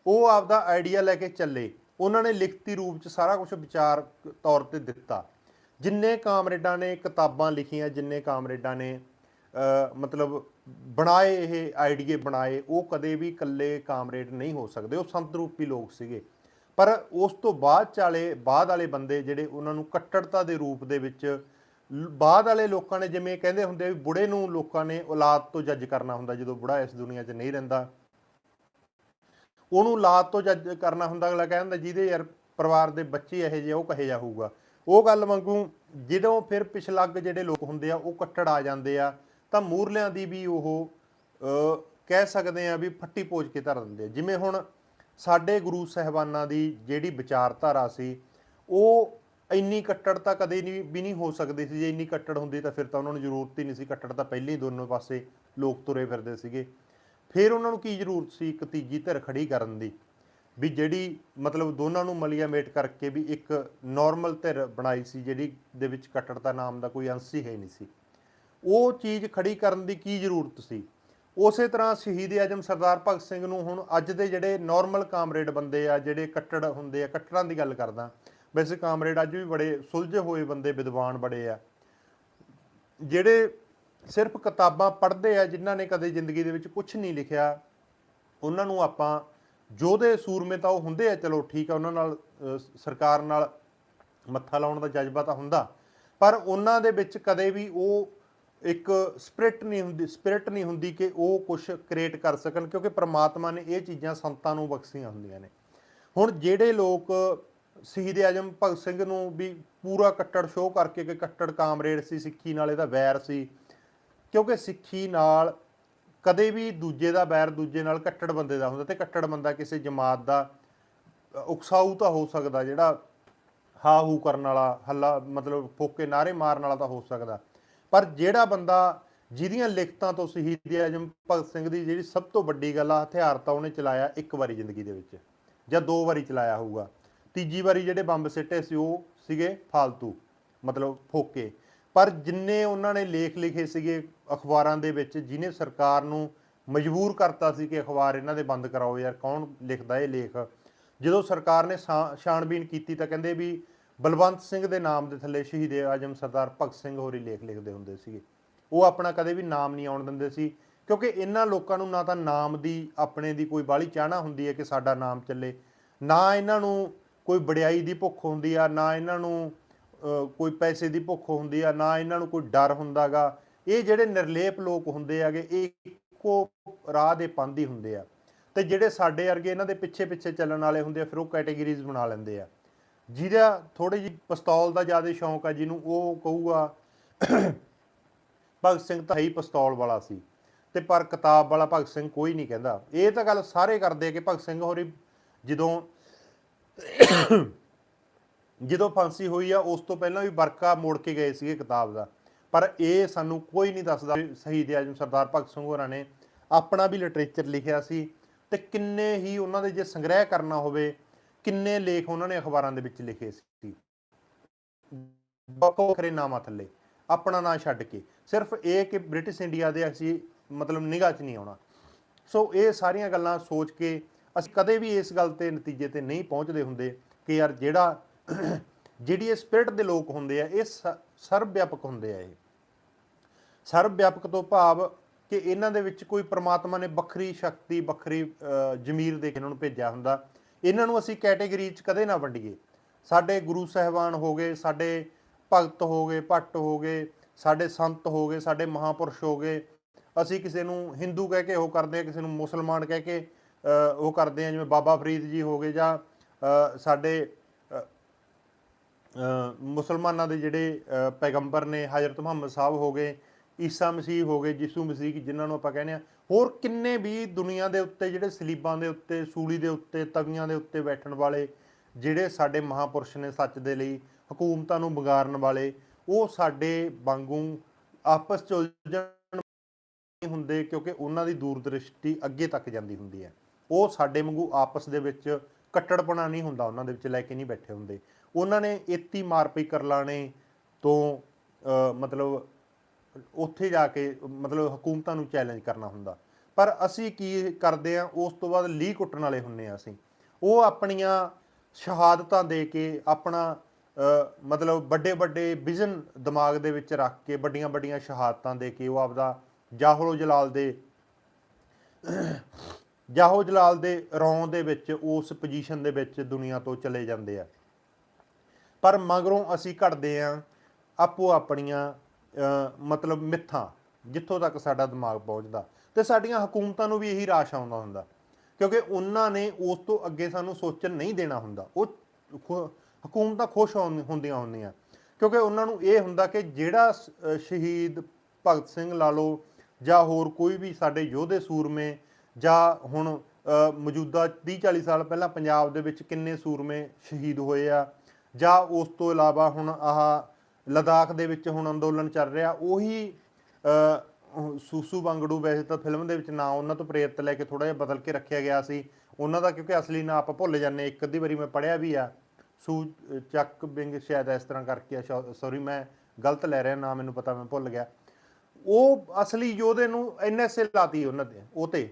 ਉਹ ਆਪਦਾ ਆਈਡੀਆ ਲੈ ਕੇ ਚੱਲੇ। ਉਹਨਾਂ ਨੇ ਲਿਖਤੀ ਰੂਪ ਚ ਸਾਰਾ ਕੁਝ ਵਿਚਾਰ ਤੌਰ ਤੇ ਦਿੱਤਾ। ਜਿੰਨੇ ਕਾਮਰੇਡਾਂ ਨੇ ਕਿਤਾਬਾਂ ਲਿਖੀਆਂ, ਜਿੰਨੇ ਕਾਮਰੇਡਾਂ ਨੇ ਮਤਲਬ ਬਣਾਏ ਇਹ ਆਈਡੀਏ ਬਣਾਏ, ਉਹ ਕਦੇ ਵੀ ਇਕੱਲੇ ਕਾਮਰੇਡ ਨਹੀਂ ਹੋ ਸਕਦੇ। ਉਹ ਸੰਤ ਰੂਪੀ ਲੋਕ ਸੀਗੇ। ਪਰ ਉਸ ਤੋਂ ਬਾਅਦ ਚਾਲੇ, ਬਾਅਦ ਵਾਲੇ ਬੰਦੇ ਜਿਹੜੇ ਉਹਨਾਂ ਨੂੰ ਕੱਟੜਤਾ ਦੇ ਰੂਪ ਦੇ ਵਿੱਚ ਬਾਅਦ ਵਾਲੇ ਲੋਕਾਂ ਨੇ ਜਿਵੇਂ ਕਹਿੰਦੇ ਹੁੰਦੇ ਵੀ ਬੁੜੇ ਨੂੰ ਲੋਕਾਂ ਨੇ ਔਲਾਦ ਤੋਂ ਜੱਜ ਕਰਨਾ ਹੁੰਦਾ ਜਦੋਂ ਬੁੜਾ ਇਸ ਦੁਨੀਆ 'ਚ ਨਹੀਂ ਰਹਿੰਦਾ। ਉਹਨੂੰ ਔਲਾਦ ਤੋਂ ਜੱਜ ਕਰਨਾ ਹੁੰਦਾ, ਅਗਲਾ ਕਹਿੰਦਾ ਜਿਹਦੇ ਯਾਰ ਪਰਿਵਾਰ ਦੇ ਬੱਚੇ ਇਹੋ ਜਿਹੇ ਉਹ ਕਹੇ ਜਾ ਹੋਊਗਾ ਉਹ ਗੱਲ ਵਾਂਗੂ ਜਦੋਂ ਫਿਰ ਪਿਛਲੱਗ ਜਿਹੜੇ ਲੋਕ ਹੁੰਦੇ ਆ, ਉਹ ਕੱਟੜ ਆ ਜਾਂਦੇ ਆ, ਤਾਂ ਮੂਰਲਿਆਂ ਦੀ ਵੀ ਉਹ ਕਹਿ ਸਕਦੇ ਆ ਵੀ ਫੱਟੀ ਪੋਜ ਕੇ ਧਰ ਦਿੰਦੇ ਆ। ਜਿਵੇਂ ਹੁਣ ਸਾਡੇ ਗੁਰੂ ਸਹਿਬਾਨਾਂ ਦੀ ਜਿਹੜੀ ਵਿਚਾਰਧਾਰਾ ਸੀ, ਉਹ ਇੰਨੀ ਕੱਟੜ ਤਾਂ ਕਦੇ ਨਹੀਂ, ਵੀ ਨਹੀਂ ਹੋ ਸਕਦੀ ਸੀ। ਜੇ ਇੰਨੀ ਕੱਟੜ ਹੁੰਦੀ ਤਾਂ ਫਿਰ ਤਾਂ ਉਹਨਾਂ ਨੂੰ ਜ਼ਰੂਰਤ ਹੀ ਨਹੀਂ ਸੀ। ਕੱਟੜ ਤਾਂ ਪਹਿਲਾਂ ਹੀ ਦੋਨੋਂ ਪਾਸੇ ਲੋਕ ਤੁਰੇ ਫਿਰਦੇ ਸੀਗੇ। ਫਿਰ ਉਹਨਾਂ ਨੂੰ ਕੀ ਜ਼ਰੂਰਤ ਸੀ ਇੱਕ ਤੀਜੀ ਧਿਰ ਖੜੀ ਕਰਨ ਦੀ? ਵੀ ਜਿਹੜੀ ਮਤਲਬ ਦੋਨਾਂ ਨੂੰ ਮਲੀਆਮੇਟ ਕਰਕੇ ਵੀ ਇੱਕ ਨਾਰਮਲ ਧਿਰ ਬਣਾਈ ਸੀ, ਜਿਹੜੀ ਦੇ ਵਿੱਚ ਕੱਟੜਤਾ ਨਾਮ ਦਾ ਕੋਈ ਅੰਸ਼ ਹੀ ਹੈ ਨਹੀਂ ਸੀ। ਉਹ ਚੀਜ਼ ਖੜੀ ਕਰਨ ਦੀ ਕੀ ਜ਼ਰੂਰਤ ਸੀ? ਉਸੇ ਤਰ੍ਹਾਂ ਸ਼ਹੀਦ ਆਜਮ ਸਰਦਾਰ ਭਗਤ ਸਿੰਘ ਨੂੰ ਹੁਣ ਅੱਜ ਦੇ ਜਿਹੜੇ ਨਾਰਮਲ ਕਾਮਰੇਡ ਬੰਦੇ ਆ, ਜਿਹੜੇ ਕੱਟੜ ਹੁੰਦੇ ਆ, ਕੱਟੜਾਂ ਦੀ ਗੱਲ ਕਰਦਾ। ਵੈਸੇ ਕਾਮਰੇਡ ਅੱਜ ਵੀ ਬੜੇ ਸੁਲਝੇ ਹੋਏ ਬੰਦੇ, ਵਿਦਵਾਨ ਬੜੇ ਆ। ਜਿਹੜੇ ਸਿਰਫ ਕਿਤਾਬਾਂ ਪੜ੍ਹਦੇ ਆ, ਜਿਨ੍ਹਾਂ ਨੇ ਕਦੇ ਜ਼ਿੰਦਗੀ ਦੇ ਵਿੱਚ ਕੁਝ ਨਹੀਂ ਲਿਖਿਆ, ਉਹਨਾਂ ਨੂੰ ਆਪਾਂ ਜੋਧੇ ਸੂਰਮੇ ਤਾਂ ਉਹ ਹੁੰਦੇ ਆ, ਚਲੋ ਠੀਕ ਆ, ਉਹਨਾਂ ਨਾਲ ਸਰਕਾਰ ਨਾਲ ਮੱਥਾ ਲਾਉਣ ਦਾ ਜਜ਼ਬਾ ਤਾਂ ਹੁੰਦਾ। ਪਰ ਉਹਨਾਂ ਦੇ ਵਿੱਚ ਕਦੇ ਵੀ ਉਹ ਇੱਕ ਸਪਿਰਿਟ ਨਹੀਂ ਹੁੰਦੀ, ਸਪਿਰਿਟ ਨਹੀਂ ਹੁੰਦੀ ਕਿ ਉਹ ਕੁਝ ਕ੍ਰੀਏਟ ਕਰ ਸਕਣ, ਕਿਉਂਕਿ ਪ੍ਰਮਾਤਮਾ ਨੇ ਇਹ ਚੀਜ਼ਾਂ ਸੰਤਾਂ ਨੂੰ ਬਖਸ਼ੀਆਂ ਹੁੰਦੀਆਂ ਨੇ। ਹੁਣ ਜਿਹੜੇ ਲੋਕ ਸ਼ਹੀਦ ਆਜਮ ਭਗਤ ਸਿੰਘ ਨੂੰ ਵੀ ਪੂਰਾ ਕੱਟੜ ਸ਼ੋਅ ਕਰਕੇ ਕਿ ਕੱਟੜ ਕਾਮਰੇਡ ਸੀ, ਸਿੱਖੀ ਨਾਲ ਇਹਦਾ ਵੈਰ ਸੀ, ਕਿਉਂਕਿ ਸਿੱਖੀ ਨਾਲ ਕਦੇ ਵੀ ਦੂਜੇ ਦਾ ਵੈਰ ਦੂਜੇ ਨਾਲ ਕੱਟੜ ਬੰਦੇ ਦਾ ਹੁੰਦਾ ਤੇ ਕੱਟੜ ਬੰਦਾ ਕਿਸੇ ਜਮਾਤ ਦਾ ਉਕਸਾਊ ਤਾਂ ਹੋ ਸਕਦਾ, ਜਿਹੜਾ ਹਾ ਹੂ ਕਰਨ ਵਾਲਾ, ਹੱਲਾ ਮਤਲਬ ਫੋਕੇ ਨਾਰੇ ਮਾਰਨ ਵਾਲਾ ਤਾਂ ਹੋ ਸਕਦਾ। ਪਰ ਜਿਹੜਾ ਬੰਦਾ ਜਿਹਦੀਆਂ ਲਿਖਤਾਂ ਤੋਂ ਸ਼ਹੀਦ ਆਜਮ ਭਗਤ ਸਿੰਘ ਦੀ ਜਿਹੜੀ ਸਭ ਤੋਂ ਵੱਡੀ ਗੱਲ ਆ, ਹਥਿਆਰ ਤਾਂ ਉਹਨੇ ਚਲਾਇਆ ਇੱਕ ਵਾਰੀ ਜ਼ਿੰਦਗੀ ਦੇ ਵਿੱਚ, ਜਾਂ ਦੋ ਵਾਰੀ ਚਲਾਇਆ ਹੋਊਗਾ। ਤੀਜੀ ਵਾਰੀ ਜਿਹੜੇ ਬੰਬ ਸਿੱਟੇ ਸੀ, ਉਹ ਸੀਗੇ ਫਾਲਤੂ, ਮਤਲਬ ਫੋਕੇ। ਪਰ ਜਿੰਨੇ ਉਹਨਾਂ ਨੇ ਲੇਖ ਲਿਖੇ ਸੀਗੇ ਅਖਬਾਰਾਂ ਦੇ ਵਿੱਚ ਜਿਨੇ ਸਰਕਾਰ ਨੂੰ ਮਜਬੂਰ ਕਰਤਾ ਸੀ ਕਿ ਅਖਬਾਰ ਇਹਨਾਂ ਦੇ ਬੰਦ ਕਰਾਓ ਯਾਰ, ਕੌਣ ਲਿਖਦਾ ਇਹ ਲੇਖ? ਜਦੋਂ ਸਰਕਾਰ ਨੇ ਛਾ- ਛਾਣਬੀਨ ਕੀਤੀ ਤਾਂ ਕਹਿੰਦੇ ਵੀ ਬਲਵੰਤ ਸਿੰਘ ਦੇ ਨਾਮ ਦੇ ਥੱਲੇ ਸ਼ਹੀਦ ਆਜਮ ਸਰਦਾਰ ਭਗਤ ਸਿੰਘ ਹੋਰੀ ਲੇਖ ਲਿਖਦੇ ਹੁੰਦੇ ਸੀਗੇ। ਉਹ ਆਪਣਾ ਕਦੇ ਵੀ ਨਾਮ ਨਹੀਂ ਆਉਣ ਦਿੰਦੇ ਸੀ, ਕਿਉਂਕਿ ਇਹਨਾਂ ਲੋਕਾਂ ਨੂੰ ਨਾ ਤਾਂ ਨਾਮ ਦੀ, ਆਪਣੇ ਦੀ ਕੋਈ ਬਾਲੀ ਚਾਹਨਾ ਹੁੰਦੀ ਹੈ ਕਿ ਸਾਡਾ ਨਾਮ ਚੱਲੇ। ਨਾ ਇਹਨਾਂ ਨੂੰ ਕੋਈ ਵਡਿਆਈ ਦੀ ਭੁੱਖ ਹੁੰਦੀ ਆ, ਨਾ ਇਹਨਾਂ ਨੂੰ ਕੋਈ ਪੈਸੇ ਦੀ ਭੁੱਖ ਹੁੰਦੀ ਆ, ਨਾ ਇਹਨਾਂ ਨੂੰ ਕੋਈ ਡਰ ਹੁੰਦਾਗਾ ਇਹ ਜਿਹੜੇ ਨਿਰਲੇਪ ਲੋਕ ਹੁੰਦੇ ਆਗੇ ਇਹ ਇੱਕੋ ਰਾਹ ਦੇ ਪੰਦੀ ਹੁੰਦੇ ਆ। ਤੇ ਜਿਹੜੇ ਸਾਡੇ ਵਰਗੇ ਇਹਨਾਂ ਦੇ ਪਿੱਛੇ ਪਿੱਛੇ ਚੱਲਣ ਵਾਲੇ ਹੁੰਦੇ ਆ, ਫਿਰ ਉਹ ਕੈਟਾਗਰੀਜ਼ ਬਣਾ ਲੈਂਦੇ ਆ। ਜਿਹਦਾ ਥੋੜੀ ਜਿਹੀ ਪਿਸਤੌਲ ਦਾ ਜ਼ਿਆਦਾ ਸ਼ੌਂਕ ਆ, ਜਿਹਨੂੰ ਉਹ ਕਹੂਗਾ, ਭਗਤ ਸਿੰਘ ਤਾਂ ਹੀ ਪਿਸਤੌਲ ਵਾਲਾ ਸੀ ਤੇ ਪਰ ਕਿਤਾਬ ਵਾਲਾ ਭਗਤ ਸਿੰਘ ਕੋਈ ਨਹੀਂ ਕਹਿੰਦਾ। ਇਹ ਤਾਂ ਗੱਲ ਸਾਰੇ ਕਰਦੇ ਕਿ ਭਗਤ ਸਿੰਘ ਹੋਰੀ ਜਦੋਂ ਜਦੋਂ ਫਾਂਸੀ ਹੋਈ ਆ, ਉਸ ਤੋਂ ਪਹਿਲਾਂ ਵੀ ਵਰਕਾ ਮੋੜ ਕੇ ਗਏ ਸੀਗੇ ਕਿਤਾਬ ਦਾ। ਪਰ ਇਹ ਸਾਨੂੰ ਕੋਈ ਨਹੀਂ ਦੱਸਦਾ ਵੀ ਸ਼ਹੀਦ ਆਜਮ ਸਰਦਾਰ ਭਗਤ ਸਿੰਘ ਹੋਰਾਂ ਨੇ ਆਪਣਾ ਵੀ ਲਿਟਰੇਚਰ ਲਿਖਿਆ ਸੀ ਤੇ ਕਿੰਨੇ ਹੀ ਉਹਨਾਂ ਦੇ ਜੇ ਸੰਗ੍ਰਹਿ ਕਰਨਾ ਹੋਵੇ ਕਿੰਨੇ ਲੇਖ ਉਹਨਾਂ ਨੇ ਅਖਬਾਰਾਂ ਦੇ ਵਿੱਚ ਲਿਖੇ ਸੀ। ਵੱਖਰੇ ਨਾਮਾਂ ਥੱਲੇ, ਆਪਣਾ ਨਾਂ ਛੱਡ ਕੇ। ਸਿਰਫ ਇਹ ਕਿ ਬ੍ਰਿਟਿਸ਼ ਇੰਡੀਆ ਦੇ ਅਸੀਂ ਮਤਲਬ ਨਿਗਾਹ 'ਚ ਨਹੀਂ ਆਉਣਾ। ਸੋ ਇਹ ਸਾਰੀਆਂ ਗੱਲਾਂ ਸੋਚ ਕੇ ਅਸੀਂ ਕਦੇ ਵੀ ਇਸ ਗੱਲ ਤੇ ਨਤੀਜੇ ਤੇ ਨਹੀਂ ਪਹੁੰਚਦੇ ਹੁੰਦੇ ਕਿ ਯਾਰ ਜਿਹੜਾ ਜਿਹੜੀ ਇਹ ਸਪਿਰਿਟ ਦੇ ਲੋਕ ਹੁੰਦੇ ਆ, ਇਹ ਸ- ਸਰਵ ਵਿਆਪਕ ਹੁੰਦੇ ਆ ਇਹ। ਸਰਵ ਵਿਆਪਕ ਤੋਂ ਭਾਵ ਕਿ ਇਹਨਾਂ ਦੇ ਵਿੱਚ ਕੋਈ ਪ੍ਰਮਾਤਮਾ ਨੇ ਵੱਖਰੀ ਸ਼ਕਤੀ, ਵੱਖਰੀ ਜ਼ਮੀਰ ਦੇ ਕੇ ਇਹਨਾਂ ਨੂੰ ਭੇਜਿਆ ਹੁੰਦਾ। ਇਹਨਾਂ ਨੂੰ ਅਸੀਂ ਕੈਟੇਗਰੀ 'ਚ ਕਦੇ ਨਾ ਵੰਡੀਏ। ਸਾਡੇ ਗੁਰੂ ਸਾਹਿਬਾਨ ਹੋ ਗਏ, ਸਾਡੇ ਭਗਤ ਹੋ ਗਏ, ਭੱਟ ਹੋ ਗਏ, ਸਾਡੇ ਸੰਤ ਹੋ ਗਏ, ਸਾਡੇ ਮਹਾਪੁਰਸ਼ ਹੋ ਗਏ। ਅਸੀਂ ਕਿਸੇ ਨੂੰ ਹਿੰਦੂ ਕਹਿ ਕੇ ਉਹ ਕਰਦੇ ਆ ਕਿਸੇ ਨੂੰ ਮੁਸਲਮਾਨ ਕਹਿ ਕੇ ਉਹ ਕਰਦੇ ਆ ਜਿਵੇਂ ਬਾਬਾ ਫਰੀਦ ਜੀ ਹੋ ਗਏ ਜਾਂ ਸਾਡੇ ਮੁਸਲਮਾਨਾਂ ਦੇ ਜਿਹੜੇ ਪੈਗੰਬਰ ਨੇ, ਹਜ਼ਰਤ ਮੁਹੰਮਦ ਸਾਹਿਬ ਹੋ ਗਏ, ਈਸਾ ਮਸੀਹ ਹੋ ਗਏ, ਯਿਸੂ ਮਸੀਹ, ਜਿਨ੍ਹਾਂ ਨੂੰ ਆਪਾਂ ਕਹਿੰਦੇ ਆ ਹੋਰ ਕਿੰਨੇ ਵੀ ਦੁਨੀਆ ਦੇ ਉੱਤੇ ਜਿਹੜੇ ਸਲੀਬਾਂ ਦੇ ਉੱਤੇ, ਸੂਲੀ ਦੇ ਉੱਤੇ, ਤਵੀਆਂ ਦੇ ਉੱਤੇ ਬੈਠਣ ਵਾਲੇ ਜਿਹੜੇ ਸਾਡੇ ਮਹਾਪੁਰਸ਼ ਨੇ ਸੱਚ ਦੇ ਲਈ, ਹਕੂਮਤਾਂ ਨੂੰ ਵਿਗਾੜਨ ਵਾਲੇ, ਉਹ ਸਾਡੇ ਵਾਂਗੂ ਆਪਸ ਚ ਉਲਝਣ ਨਹੀਂ ਹੁੰਦੇ ਕਿਉਂਕਿ ਉਹਨਾਂ ਦੀ ਦੂਰਦ੍ਰਿਸ਼ਟੀ ਅੱਗੇ ਤੱਕ ਜਾਂਦੀ ਹੁੰਦੀ ਹੈ। ਉਹ ਸਾਡੇ ਵਾਂਗੂ ਆਪਸ ਦੇ ਵਿੱਚ ਕੱਟੜਪਣਾ ਨਹੀਂ ਹੁੰਦਾ, ਉਹਨਾਂ ਦੇ ਵਿੱਚ ਲੈ ਕੇ ਨਹੀਂ ਬੈਠੇ ਹੁੰਦੇ। ਉਹਨਾਂ ਨੇ ਇੱਤੀ ਮਾਰਪੀ ਕਰ ਲਾਣੇ ਤੋਂ ਮਤਲਬ ਉੱਥੇ ਜਾ ਕੇ ਮਤਲਬ ਹਕੂਮਤਾਂ ਨੂੰ ਚੈਲੰਜ ਕਰਨਾ ਹੁੰਦਾ। ਪਰ ਅਸੀਂ ਕੀ ਕਰਦੇ ਆ ਉਸ ਤੋਂ ਬਾਅਦ ਲੀਹ ਕੁੱਟਣ ਵਾਲੇ ਹੁੰਨੇ ਆ ਅਸੀਂ। ਉਹ ਆਪਣੀਆਂ ਸ਼ਹਾਦਤਾਂ ਦੇ ਕੇ ਆਪਣਾ ਮਤਲਬ ਵੱਡੇ ਵੱਡੇ ਵਿਜ਼ਨ ਦਿਮਾਗ ਦੇ ਵਿੱਚ ਰੱਖ ਕੇ, ਵੱਡੀਆਂ ਵੱਡੀਆਂ ਸ਼ਹਾਦਤਾਂ ਦੇ ਕੇ ਉਹ ਆਪਦਾ ਜਾਹਲੋ ਜਲਾਲ ਦੇ, ਜਾਹੋ ਜਲਾਲ ਦੇ ਰੌਂ ਦੇ ਵਿੱਚ, ਉਸ ਪੋਜੀਸ਼ਨ ਦੇ ਵਿੱਚ ਦੁਨੀਆ ਤੋਂ ਚਲੇ ਜਾਂਦੇ ਆ। ਪਰ ਮਗਰੋਂ ਅਸੀਂ ਘੜਦੇ ਆ ਆਪੋ ਆਪਣੀਆਂ ਮਤਲਬ ਮਿੱਥਾਂ, ਜਿੱਥੋਂ ਤੱਕ ਸਾਡਾ ਦਿਮਾਗ ਪਹੁੰਚਦਾ। ਤੇ ਸਾਡੀਆਂ ਹਕੂਮਤਾਂ ਨੂੰ ਵੀ ਇਹੀ ਰਾਸ਼ ਆਉਂਦਾ ਹੁੰਦਾ। ਕਿਉਂਕਿ ਉਹਨਾਂ ਨੇ ਉਸ ਤੋਂ ਅੱਗੇ ਸਾਨੂੰ ਸੋਚਣ ਨਹੀਂ ਦੇਣਾ ਹੁੰਦਾ। ਉਹ ਖੁ- ਹਕੂਮਤਾਂ ਖੁਸ਼ ਹੋਣ- ਹੁੰਦੀਆਂ ਹੁੰਦੀਆਂ। ਕਿਉਂਕਿ ਉਹਨਾਂ ਨੂੰ ਇਹ ਹੁੰਦਾ ਕਿ ਜਿਹੜਾ ਸ਼ਹੀਦ ਭਗਤ ਸਿੰਘ ਲਾਲੋ ਜਾਂ ਹੋਰ ਕੋਈ ਵੀ ਸਾਡੇ ਯੋਧੇ ਸੂਰਮੇ, ਜਾਂ ਹੁਣ ਮੌਜੂਦਾ 30 40 ਸਾਲ ਪਹਿਲਾਂ ਪੰਜਾਬ ਦੇ ਵਿੱਚ ਕਿੰਨੇ ਸੂਰਮੇ ਸ਼ਹੀਦ ਹੋਏ ਆ, ਜਾਂ ਉਸ ਤੋਂ ਇਲਾਵਾ ਹੁਣ ਆਹ ਲਦਾਖ ਦੇ ਵਿੱਚ ਹੁਣ ਅੰਦੋਲਨ ਚੱਲ ਰਿਹਾ ਉਹੀ ਅਹ, ਸੂਸੂ ਬੰਗੜੂ ਵੈਸੇ ਤਾਂ ਫਿਲਮ ਦੇ ਵਿੱਚ ਨਾ ਉਹਨਾਂ ਤੋਂ ਪ੍ਰੇਰਿਤ ਲੈ ਕੇ ਥੋੜਾ ਜਿਹਾ ਬਦਲ ਕੇ ਰੱਖਿਆ ਗਿਆ ਸੀ। ਉਹਨਾਂ ਦਾ ਕਿਉਂਕਿ ਅਸਲੀ ਨਾਂ ਆਪਾਂ ਭੁੱਲ ਜਾਂਦੇ ਇੱਕ ਅੱਧੀ ਵਾਰੀ ਮੈਂ ਪੜਿਆ ਵੀ ਆ। ਸੂ ਚੱਕ ਬਿੰਗ ਸ਼ਾਇਦ ਇਸ ਤਰ੍ਹਾਂ ਕਰਕੇ ਸੌਰੀ ਮੈਂ ਗਲਤ ਲੈ ਰਿਹਾ ਨਾਂ ਮੈਨੂੰ ਪਤਾ ਮੈਂ ਭੁੱਲ ਗਿਆ। ਉਹ ਅਸਲੀ ਯੋਧੇ ਨੂੰ ਐਨਐਸਏ ਲਾਤੀ ਉਹਨਾਂ ਦੇ ਉਹ ਤੇ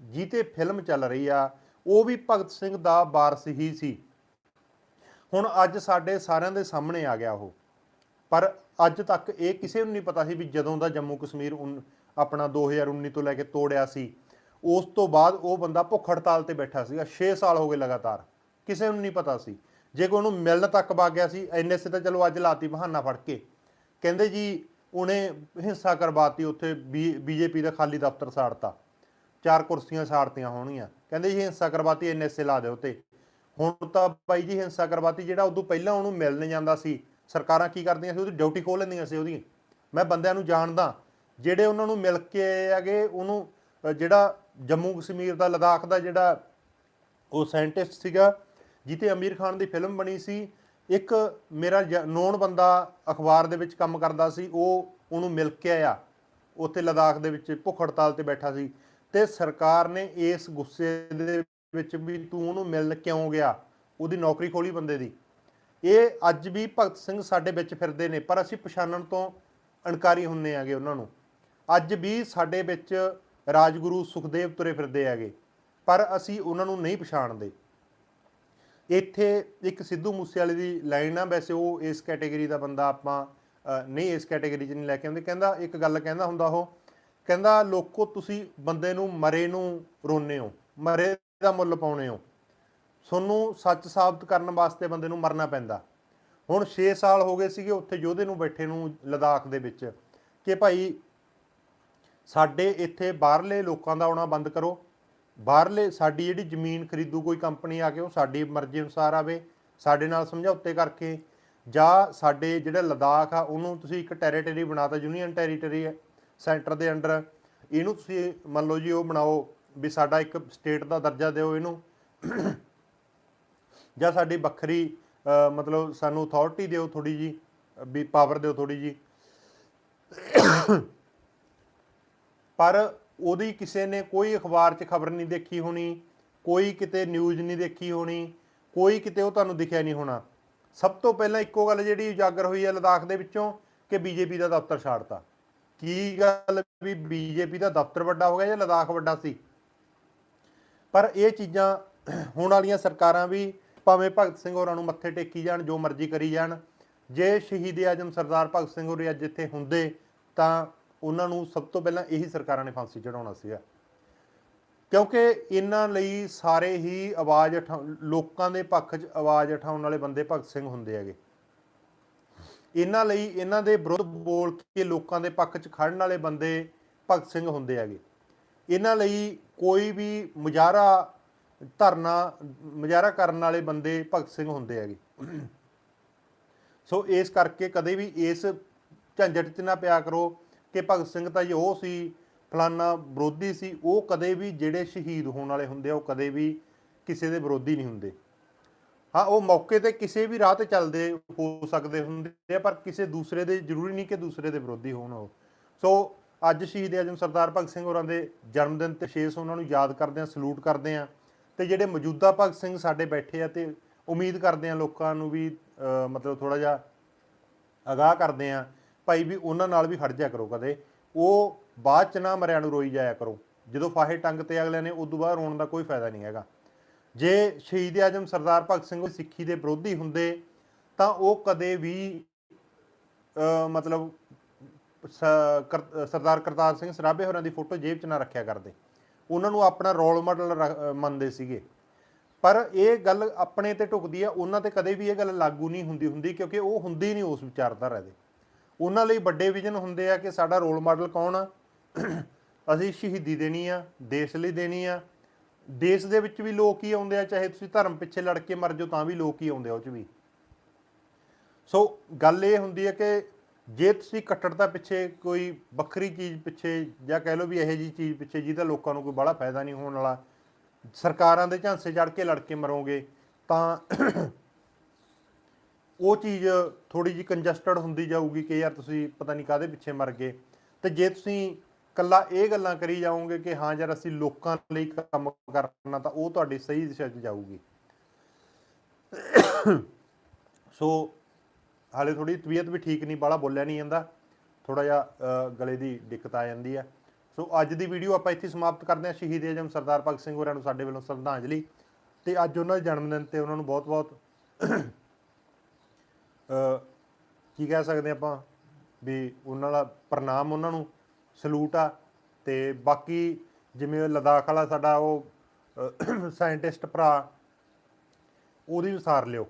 ਜੀਤੇ ਫਿਲਮ ਚੱਲ ਰਹੀ ਆ ਉਹ ਵੀ ਭਗਤ ਸਿੰਘ ਦਾ ਵਾਰਸ ਹੀ ਸੀ। ਹੁਣ ਅੱਜ ਸਾਡੇ ਸਾਰਿਆਂ ਦੇ ਸਾਹਮਣੇ ਆ ਗਿਆ ਉਹ। ਪਰ ਅੱਜ ਤੱਕ ਇਹ ਕਿਸੇ ਨੂੰ ਨਹੀਂ ਪਤਾ ਸੀ ਵੀ ਜਦੋਂ ਦਾ ਜੰਮੂ ਕਸ਼ਮੀਰ ਉਨ- ਆਪਣਾ 2019 ਤੋਂ ਲੈ ਕੇ ਤੋੜਿਆ ਸੀ, ਉਸ ਤੋਂ ਬਾਅਦ ਉਹ ਬੰਦਾ ਭੁੱਖ ਹੜਤਾਲ ਤੇ ਬੈਠਾ ਸੀਗਾ 6 ਸਾਲ ਹੋ ਗਏ ਲਗਾਤਾਰ। ਕਿਸੇ ਨੂੰ ਨਹੀਂ ਪਤਾ ਸੀ। ਜੇ ਕੋਈ ਉਹਨੂੰ ਮਿਲਣ ਤੱਕ ਵਗ ਗਿਆ ਸੀ ਐਨਐਸਏ ਤਾਂ ਚਲੋ ਅੱਜ ਲਾਤੀ ਬਹਾਨਾ ਫੜ ਕੇ। ਕਹਿੰਦੇ ਜੀ, ਉਹਨੇ ਹਿੰਸਾ ਕਰਵਾਤੀ, ਉੱਥੇ ਬੀਜੇਪੀ ਦਾ ਖਾਲੀ ਦਫ਼ਤਰ ਸਾੜਤਾ। ਚਾਰ ਕੁਰਸੀਆਂ ਸਾੜਤੀਆਂ ਹੋਣਗੀਆਂ। ਕਹਿੰਦੇ ਜੀ, ਹਿੰਸਾ ਕਰਵਾਤੀ ਐਨਐਸਏ ਲਾ ਦਿਓ ਤੇ। ਹੁਣ ਤਾਂ ਬਾਈ ਜੀ, ਹਿੰਸਾ ਕਰਵਾਤੀ, ਜਿਹੜਾ ਉਦੋਂ ਪਹਿਲਾਂ ਉਹਨੂੰ ਮਿਲਣ ਜਾਂਦਾ ਸੀ ਸਰਕਾਰਾਂ ਕੀ ਕਰਦੀਆਂ ਸੀ, ਉਹਦੀ ਡਿਊਟੀ ਖੋਲ ਲੈਂਦੀਆਂ ਸੀ ਉਹਦੀ ਮੈਂ ਬੰਦਿਆਂ ਨੂੰ ਜਾਣਦਾ, ਜਿਹੜੇ ਉਹਨਾਂ ਨੂੰ ਮਿਲ ਕੇ ਆਏ ਹੈਗੇ, ਉਹਨੂੰ ਜਿਹੜਾ ਜੰਮੂ ਕਸ਼ਮੀਰ ਦਾ ਲਦਾਖ ਦਾ ਜਿਹੜਾ ਉਹ ਸਾਇੰਟਿਸਟ ਸੀਗਾ ਜਿੱਤੇ ਅਮੀਰ ਖਾਨ ਦੀ ਫਿਲਮ ਬਣੀ ਸੀ, ਇੱਕ ਮੇਰਾ ਨੋਨ ਬੰਦਾ ਅਖਬਾਰ ਦੇ ਵਿੱਚ ਕੰਮ ਕਰਦਾ ਸੀ, ਉਹ ਉਹਨੂੰ ਮਿਲ ਕੇ ਆਇਆ। ਉੱਥੇ ਲਦਾਖ ਦੇ ਵਿੱਚ ਭੁੱਖ ਹੜਤਾਲ ਤੇ ਬੈਠਾ ਸੀ। ਤੇ ਸਰਕਾਰ ਨੇ ਇਸ ਗੁੱਸੇ ਦੇ ਵਿੱਚ ਵੀ ਤੂੰ ਉਹਨੂੰ ਮਿਲਣ ਕਿਉਂ ਗਿਆ? ਉਹਦੀ ਨੌਕਰੀ ਖੋਲੀ ਬੰਦੇ ਦੀ। ਇਹ ਅੱਜ ਵੀ ਭਗਤ ਸਿੰਘ ਸਾਡੇ ਵਿੱਚ ਫਿਰਦੇ ਨੇ, ਪਰ ਅਸੀਂ ਪਛਾਣਨ ਤੋਂ ਅਣਕਾਰੀ ਹੁੰਨੇ ਆਗੇ ਉਹਨਾਂ ਨੂੰ। ਅੱਜ ਵੀ ਸਾਡੇ ਵਿੱਚ ਰਾਜਗੁਰੂ ਸੁਖਦੇਵ ਤੁਰੇ ਫਿਰਦੇ ਹੈਗੇ, ਪਰ ਅਸੀਂ ਉਹਨਾਂ ਨੂੰ ਨਹੀਂ ਪਛਾਣਦੇ। ਇੱਥੇ ਇੱਕ ਸਿੱਧੂ ਮੂਸੇਵਾਲੇ ਦੀ ਲਾਈਨ ਆ, ਵੈਸੇ ਉਹ ਇਸ ਕੈਟੇਗਰੀ ਦਾ ਬੰਦਾ ਆਪਾਂ ਨਹੀਂ ਇਸ ਕੈਟੇਗਰੀ 'ਚ ਨਹੀਂ ਲੈ ਕੇ ਆਉਂਦੇ। ਕਹਿੰਦਾ, ਇੱਕ ਗੱਲ ਕਹਿੰਦਾ ਹੁੰਦਾ ਉਹ, ਕਹਿੰਦਾ, ਲੋਕੋ ਤੁਸੀਂ ਬੰਦੇ ਨੂੰ ਮਰੇ ਨੂੰ ਰੋਨੇ ਹੋ, ਮਰੇ ਦਾ ਮੁੱਲ ਪਾਉਣੇ ਹੋ। ਤੁਹਾਨੂੰ ਸੱਚ ਸਾਬਤ ਕਰਨ ਵਾਸਤੇ ਬੰਦੇ ਨੂੰ ਮਰਨਾ ਪੈਂਦਾ। ਹੁਣ 6 ਸਾਲ ਹੋ ਗਏ ਸੀਗੇ ਉੱਥੇ ਯੋਧੇ ਨੂੰ ਬੈਠੇ ਨੂੰ ਲਦਾਖ ਦੇ ਵਿੱਚ ਕਿ ਭਾਈ ਸਾਡੇ ਇੱਥੇ ਬਾਹਰਲੇ ਲੋਕਾਂ ਦਾ ਆਉਣਾ ਬੰਦ ਕਰੋ। ਬਾਹਰਲੇ ਸਾਡੀ ਜਿਹੜੀ ਜ਼ਮੀਨ ਖਰੀਦੂ ਕੋਈ ਕੰਪਨੀ ਆ ਕੇ ਉਹ ਸਾਡੀ ਮਰਜ਼ੀ ਅਨੁਸਾਰ ਆਵੇ, ਸਾਡੇ ਨਾਲ ਸਮਝੌਤੇ ਕਰਕੇ ਜਾਂ ਸਾਡੇ ਜਿਹੜਾ ਲਦਾਖ ਆ ਉਹਨੂੰ ਤੁਸੀਂ ਇੱਕ ਟੈਰੀਟਰੀ ਬਣਾਤਾ, ਯੂਨੀਅਨ ਟੈਰੀਟਰੀ ਹੈ, ਸੈਂਟਰ ਦੇ ਅੰਡਰ। ਇਹਨੂੰ ਤੁਸੀਂ ਮੰਨ ਲਓ ਜੀ ਉਹ ਬਣਾਓ ਵੀ ਸਾਡਾ ਇੱਕ ਸਟੇਟ ਦਾ ਦਰਜਾ ਦਿਓ ਇਹਨੂੰ। ਜਾਂ ਸਾਡੀ ਵੱਖਰੀ ਮਤਲਬ ਸਾਨੂੰ ਅਥਾਰਟੀ ਦਿਓ ਥੋੜੀ ਜੀ ਵੀ ਪਾਵਰ ਦਿਓ ਥੋੜੀ ਜੀ ਪਰ ਉਹਦੀ ਕਿਸੇ ਨੇ ਕੋਈ ਅਖਬਾਰ 'ਚ ਖਬਰ ਨਹੀਂ ਦੇਖੀ ਹੋਣੀ, ਕੋਈ ਕਿਤੇ ਨਿਊਜ਼ ਨਹੀਂ ਦੇਖੀ ਹੋਣੀ, ਕੋਈ ਕਿਤੇ ਉਹ ਤੁਹਾਨੂੰ ਦਿਖਿਆ ਨਹੀਂ ਹੋਣਾ। ਸਭ ਤੋਂ ਪਹਿਲਾਂ ਇੱਕੋ ਗੱਲ ਜਿਹੜੀ ਉਜਾਗਰ ਹੋਈ ਹੈ ਲਦਾਖ ਦੇ ਵਿੱਚੋਂ, ਕਿ ਬੀਜੇਪੀ ਦਾ ਦਫ਼ਤਰ ਛਾੜਤਾ। ਕੀ ਗੱਲ ਵੀ ਬੀਜੇਪੀ ਦਾ ਦਫ਼ਤਰ ਵੱਡਾ ਹੋ ਗਿਆ ਜਾਂ ਲਦਾਖ ਵੱਡਾ ਸੀ? ਪਰ ਇਹ ਚੀਜ਼ਾਂ ਹੋਣ ਵਾਲੀਆਂ ਸਰਕਾਰਾਂ ਵੀ ਭਾਵੇਂ ਭਗਤ ਸਿੰਘ ਹੋਰਾਂ ਨੂੰ ਮੱਥੇ ਟੇਕੀ ਜਾਣ, ਜੋ ਮਰਜ਼ੀ ਕਰੀ ਜਾਣ, ਜੇ ਸ਼ਹੀਦ ਆਜਮ ਸਰਦਾਰ ਭਗਤ ਸਿੰਘ ਹੋਰੀ ਅੱਜ ਇੱਥੇ ਹੁੰਦੇ, ਤਾਂ ਉਹਨਾਂ ਨੂੰ ਸਭ ਤੋਂ ਪਹਿਲਾਂ ਇਹੀ ਸਰਕਾਰਾਂ ਨੇ ਫਾਂਸੀ ਚੜਾਉਣਾ ਸੀਗਾ। ਕਿਉਂਕਿ ਇਹਨਾਂ ਲਈ ਸਾਰੇ ਹੀ ਆਵਾਜ਼ ਉਠਾ, ਲੋਕਾਂ ਦੇ ਪੱਖ 'ਚ ਆਵਾਜ਼ ਉਠਾਉਣ ਵਾਲੇ ਬੰਦੇ ਭਗਤ ਸਿੰਘ ਹੁੰਦੇ ਹੈਗੇ। ਇਹਨਾਂ ਲਈ ਇਹਨਾਂ ਦੇ ਵਿਰੁੱਧ ਬੋਲ ਕੇ ਲੋਕਾਂ ਦੇ ਪੱਖ 'ਚ ਖੜਨ ਵਾਲੇ ਬੰਦੇ ਭਗਤ ਸਿੰਘ ਹੁੰਦੇ ਹੈਗੇ। ਇਹਨਾਂ ਲਈ ਕੋਈ ਵੀ ਮੁਜ਼ਾਹਰਾ ਧਰਨਾ, ਮੁਜ਼ਾਹਰਾ ਕਰਨ ਵਾਲੇ ਬੰਦੇ ਭਗਤ ਸਿੰਘ ਹੁੰਦੇ ਹੈਗੇ। ਸੋ ਇਸ ਕਰਕੇ ਕਦੇ ਵੀ ਇਸ ਝੰਜਟ 'ਚ ਨਾ ਪਿਆ ਕਰੋ ਕਿ ਭਗਤ ਸਿੰਘ ਤਾਂ ਜੀ ਉਹ ਸੀ, ਫਲਾਨਾ ਵਿਰੋਧੀ ਸੀ, ਉਹ ਕਦੇ ਵੀ ਜਿਹੜੇ ਸ਼ਹੀਦ ਹੋਣ ਵਾਲੇ ਹੁੰਦੇ ਆ, ਉਹ ਕਦੇ ਵੀ ਕਿਸੇ ਦੇ ਵਿਰੋਧੀ ਨਹੀਂ ਹੁੰਦੇ। ਹਾਂ, ਉਹ ਮੌਕੇ ਤੇ ਕਿਸੇ ਵੀ ਰਾਹ ਤੇ ਚੱਲਦੇ ਹੋ ਸਕਦੇ ਹੁੰਦੇ ਆ, ਪਰ ਕਿਸੇ ਦੂਸਰੇ ਦੇ, ਜ਼ਰੂਰੀ ਨਹੀਂ ਕਿ ਦੂਸਰੇ ਦੇ ਵਿਰੋਧੀ ਹੋਣ ਉਹ। ਸੋ ਅੱਜ ਸ਼ਹੀਦ ਆਜਮ ਸਰਦਾਰ ਭਗਤ ਸਿੰਘ ਹੋਰਾਂ ਦੇ ਜਨਮ ਦਿਨ ਤੇ ਵਿਸ਼ੇਸ਼ ਉਹਨਾਂ ਨੂੰ ਯਾਦ ਕਰਦੇ ਆ ਸਲੂਟ ਕਰਦੇ ਆ ਤੇ ਜਿਹੜੇ ਮੌਜੂਦਾ ਭਗਤ ਸਿੰਘ ਸਾਡੇ ਬੈਠੇ ਆ ਤੇ ਉਮੀਦ ਕਰਦੇ ਆ ਲੋਕਾਂ ਨੂੰ ਵੀ ਮਤਲਬ ਥੋੜਾ ਜਿਹਾ ਅਗਾਹ ਕਰਦੇ ਆ, ਭਾਈ ਵੀ ਉਹਨਾਂ ਨਾਲ ਵੀ ਖੜ ਜਾ ਕਰੋ ਕਦੇ। ਉਹ ਬਾਅਦ ਚ ਨਾ ਮਰਿਆਂ ਨੂੰ ਰੋਈ ਜਾਇਆ ਕਰੋ। ਜਦੋਂ ਫਾਹੇ ਟੰਗ ਤੇ ਅਗਲੇ ਨੇ ਉਦੋਂ ਬਾਅਦ ਰੋਣ ਦਾ ਕੋਈ ਫਾਇਦਾ ਨਹੀਂ ਹੈਗਾ। ਜੇ ਸ਼ਹੀਦ ਆਜਮ ਸਰਦਾਰ ਭਗਤ ਸਿੰਘ ਸਿੱਖੀ ਦੇ ਵਿਰੋਧੀ ਹੁੰਦੇ, ਤਾਂ ਉਹ ਕਦੇ ਵੀ ਮਤਲਬ ਸਰਦਾਰ ਕਰਤਾਰ ਸਿੰਘ ਸਰਾਭੇ ਹੋਰਾਂ ਦੀ ਫੋਟੋ ਜੇਬ 'ਚ ਨਾ ਰੱਖਿਆ ਕਰਦੇ। ਉਹਨਾਂ ਨੂੰ ਆਪਣਾ ਰੋਲ ਮਾਡਲ ਮੰਨਦੇ ਸੀਗੇ। ਪਰ ਇਹ ਗੱਲ ਆਪਣੇ ਤੇ ਢੁਕਦੀ ਆ, ਉਹਨਾਂ ਤੇ ਕਦੇ ਵੀ ਇਹ ਗੱਲ ਲਾਗੂ ਨਹੀਂ ਹੁੰਦੀ ਹੁੰਦੀ ਕਿਉਂਕਿ ਉਹ ਹੁੰਦੀ ਨਹੀਂ ਉਸ ਵਿਚਾਰਧਾਰਾ ਦੇ। ਉਹਨਾਂ ਲਈ ਵੱਡੇ ਵਿਜ਼ਨ ਹੁੰਦੇ ਆ ਕਿ ਸਾਡਾ ਰੋਲ ਮਾਡਲ ਕੌਣ ਆ? ਅਸੀਂ ਸ਼ਹੀਦੀ ਦੇਣੀ ਆ, ਦੇਸ਼ ਲਈ ਦੇਣੀ ਆ। ਦੇਸ਼ ਦੇ ਵਿੱਚ ਵੀ ਲੋਕ ਹੀ ਆਉਂਦੇ ਆ, ਚਾਹੇ ਤੁਸੀਂ ਧਰਮ ਪਿੱਛੇ ਲੜ ਕੇ ਮਰ ਜਾਓ, ਤਾਂ ਵੀ ਲੋਕ ਹੀ ਆਉਂਦੇ ਆ ਉਹ ਚ ਵੀ। ਸੋ ਗੱਲ ਇਹ ਹੁੰਦੀ ਹੈ ਕਿ ਜੇ ਤੁਸੀਂ ਕੱਟੜਤਾ ਪਿੱਛੇ ਕੋਈ ਵੱਖਰੀ ਚੀਜ਼ ਪਿੱਛੇ ਜਾਂ ਕਹਿ ਲਓ ਵੀ ਇਹੋ ਜੀ ਚੀਜ਼ ਪਿੱਛੇ ਜਿਹਦਾ ਲੋਕਾਂ ਨੂੰ ਕੋਈ ਬੜਾ ਫਾਇਦਾ ਨਹੀਂ ਹੋਣ ਵਾਲਾ, ਸਰਕਾਰਾਂ ਦੇ ਝਾਂਸੇ ਚੜ ਕੇ ਲੜ ਕੇ ਮਰੋਗੇ, ਤਾਂ ਉਹ ਚੀਜ਼ ਥੋੜੀ ਜਿਹੀ ਕੰਜਸਟਡ ਹੁੰਦੀ ਜਾਊਗੀ ਕਿ ਯਾਰ ਤੁਸੀਂ ਪਤਾ ਨਹੀਂ ਕਾਦੇ ਪਿੱਛੇ ਮਰ ਗਏ। ਤੇ ਜੇ ਤੁਸੀਂ ਕੱਲਾ ਇਹ ਗੱਲਾਂ ਕਰੀ ਜਾਓਗੇ ਕਿ ਹਾਂ ਯਾਰ ਅਸੀਂ ਲੋਕਾਂ ਲਈ ਕੰਮ ਕਰਨਾ, ਤਾਂ ਉਹ ਤੁਹਾਡੀ ਸਹੀ ਦਿਸ਼ਾ 'ਚ ਜਾਊਗੀ। ਸੋ ਹਾਲੇ ਥੋੜੀ ਤਬੀਅਤ ਵੀ ਠੀਕ ਨਹੀਂ ਬਾਲਾ ਬੋਲਿਆ ਨਹੀਂ ਜਾਂਦਾ। ਥੋੜਾ ਜਿਹਾ ਗਲੇ ਦੀ ਦਿੱਕਤ ਆ ਜਾਂਦੀ ਹੈ ਸੋ ਅੱਜ ਦੀ ਵੀਡੀਓ ਆਪਾਂ ਇੱਥੇ ਸਮਾਪਤ ਕਰਦੇ ਹਾਂ। ਸ਼ਹੀਦ ਆਜਮ ਸਰਦਾਰ ਭਗਤ ਸਿੰਘ ਹੋਰਾਂ ਨੂੰ ਸਾਡੇ ਵੱਲੋਂ ਸ਼ਰਧਾਂਜਲੀ। ਤੇ ਅੱਜ ਉਹਨਾਂ ਦੇ ਜਨਮ ਦਿਨ ਤੇ ਉਹਨਾਂ ਨੂੰ ਬਹੁਤ-ਬਹੁਤ ਕੀ ਕਹਿ ਸਕਦੇ ਆਪਾਂ ਵੀ ਉਹਨਾਂ ਦਾ ਪ੍ਰਣਾਮ ਉਹਨਾਂ ਨੂੰ, ਸਲੂਟ ਆ। ਤੇ ਬਾਕੀ ਜਿਵੇਂ ਲਦਾਖ ਵਾਲਾ ਸਾਡਾ ਉਹ ਸਾਇੰਟਿਸਟ ਭਰਾ, ਉਹਦੀ ਵੀ ਸਾਰ ਲਿਓ।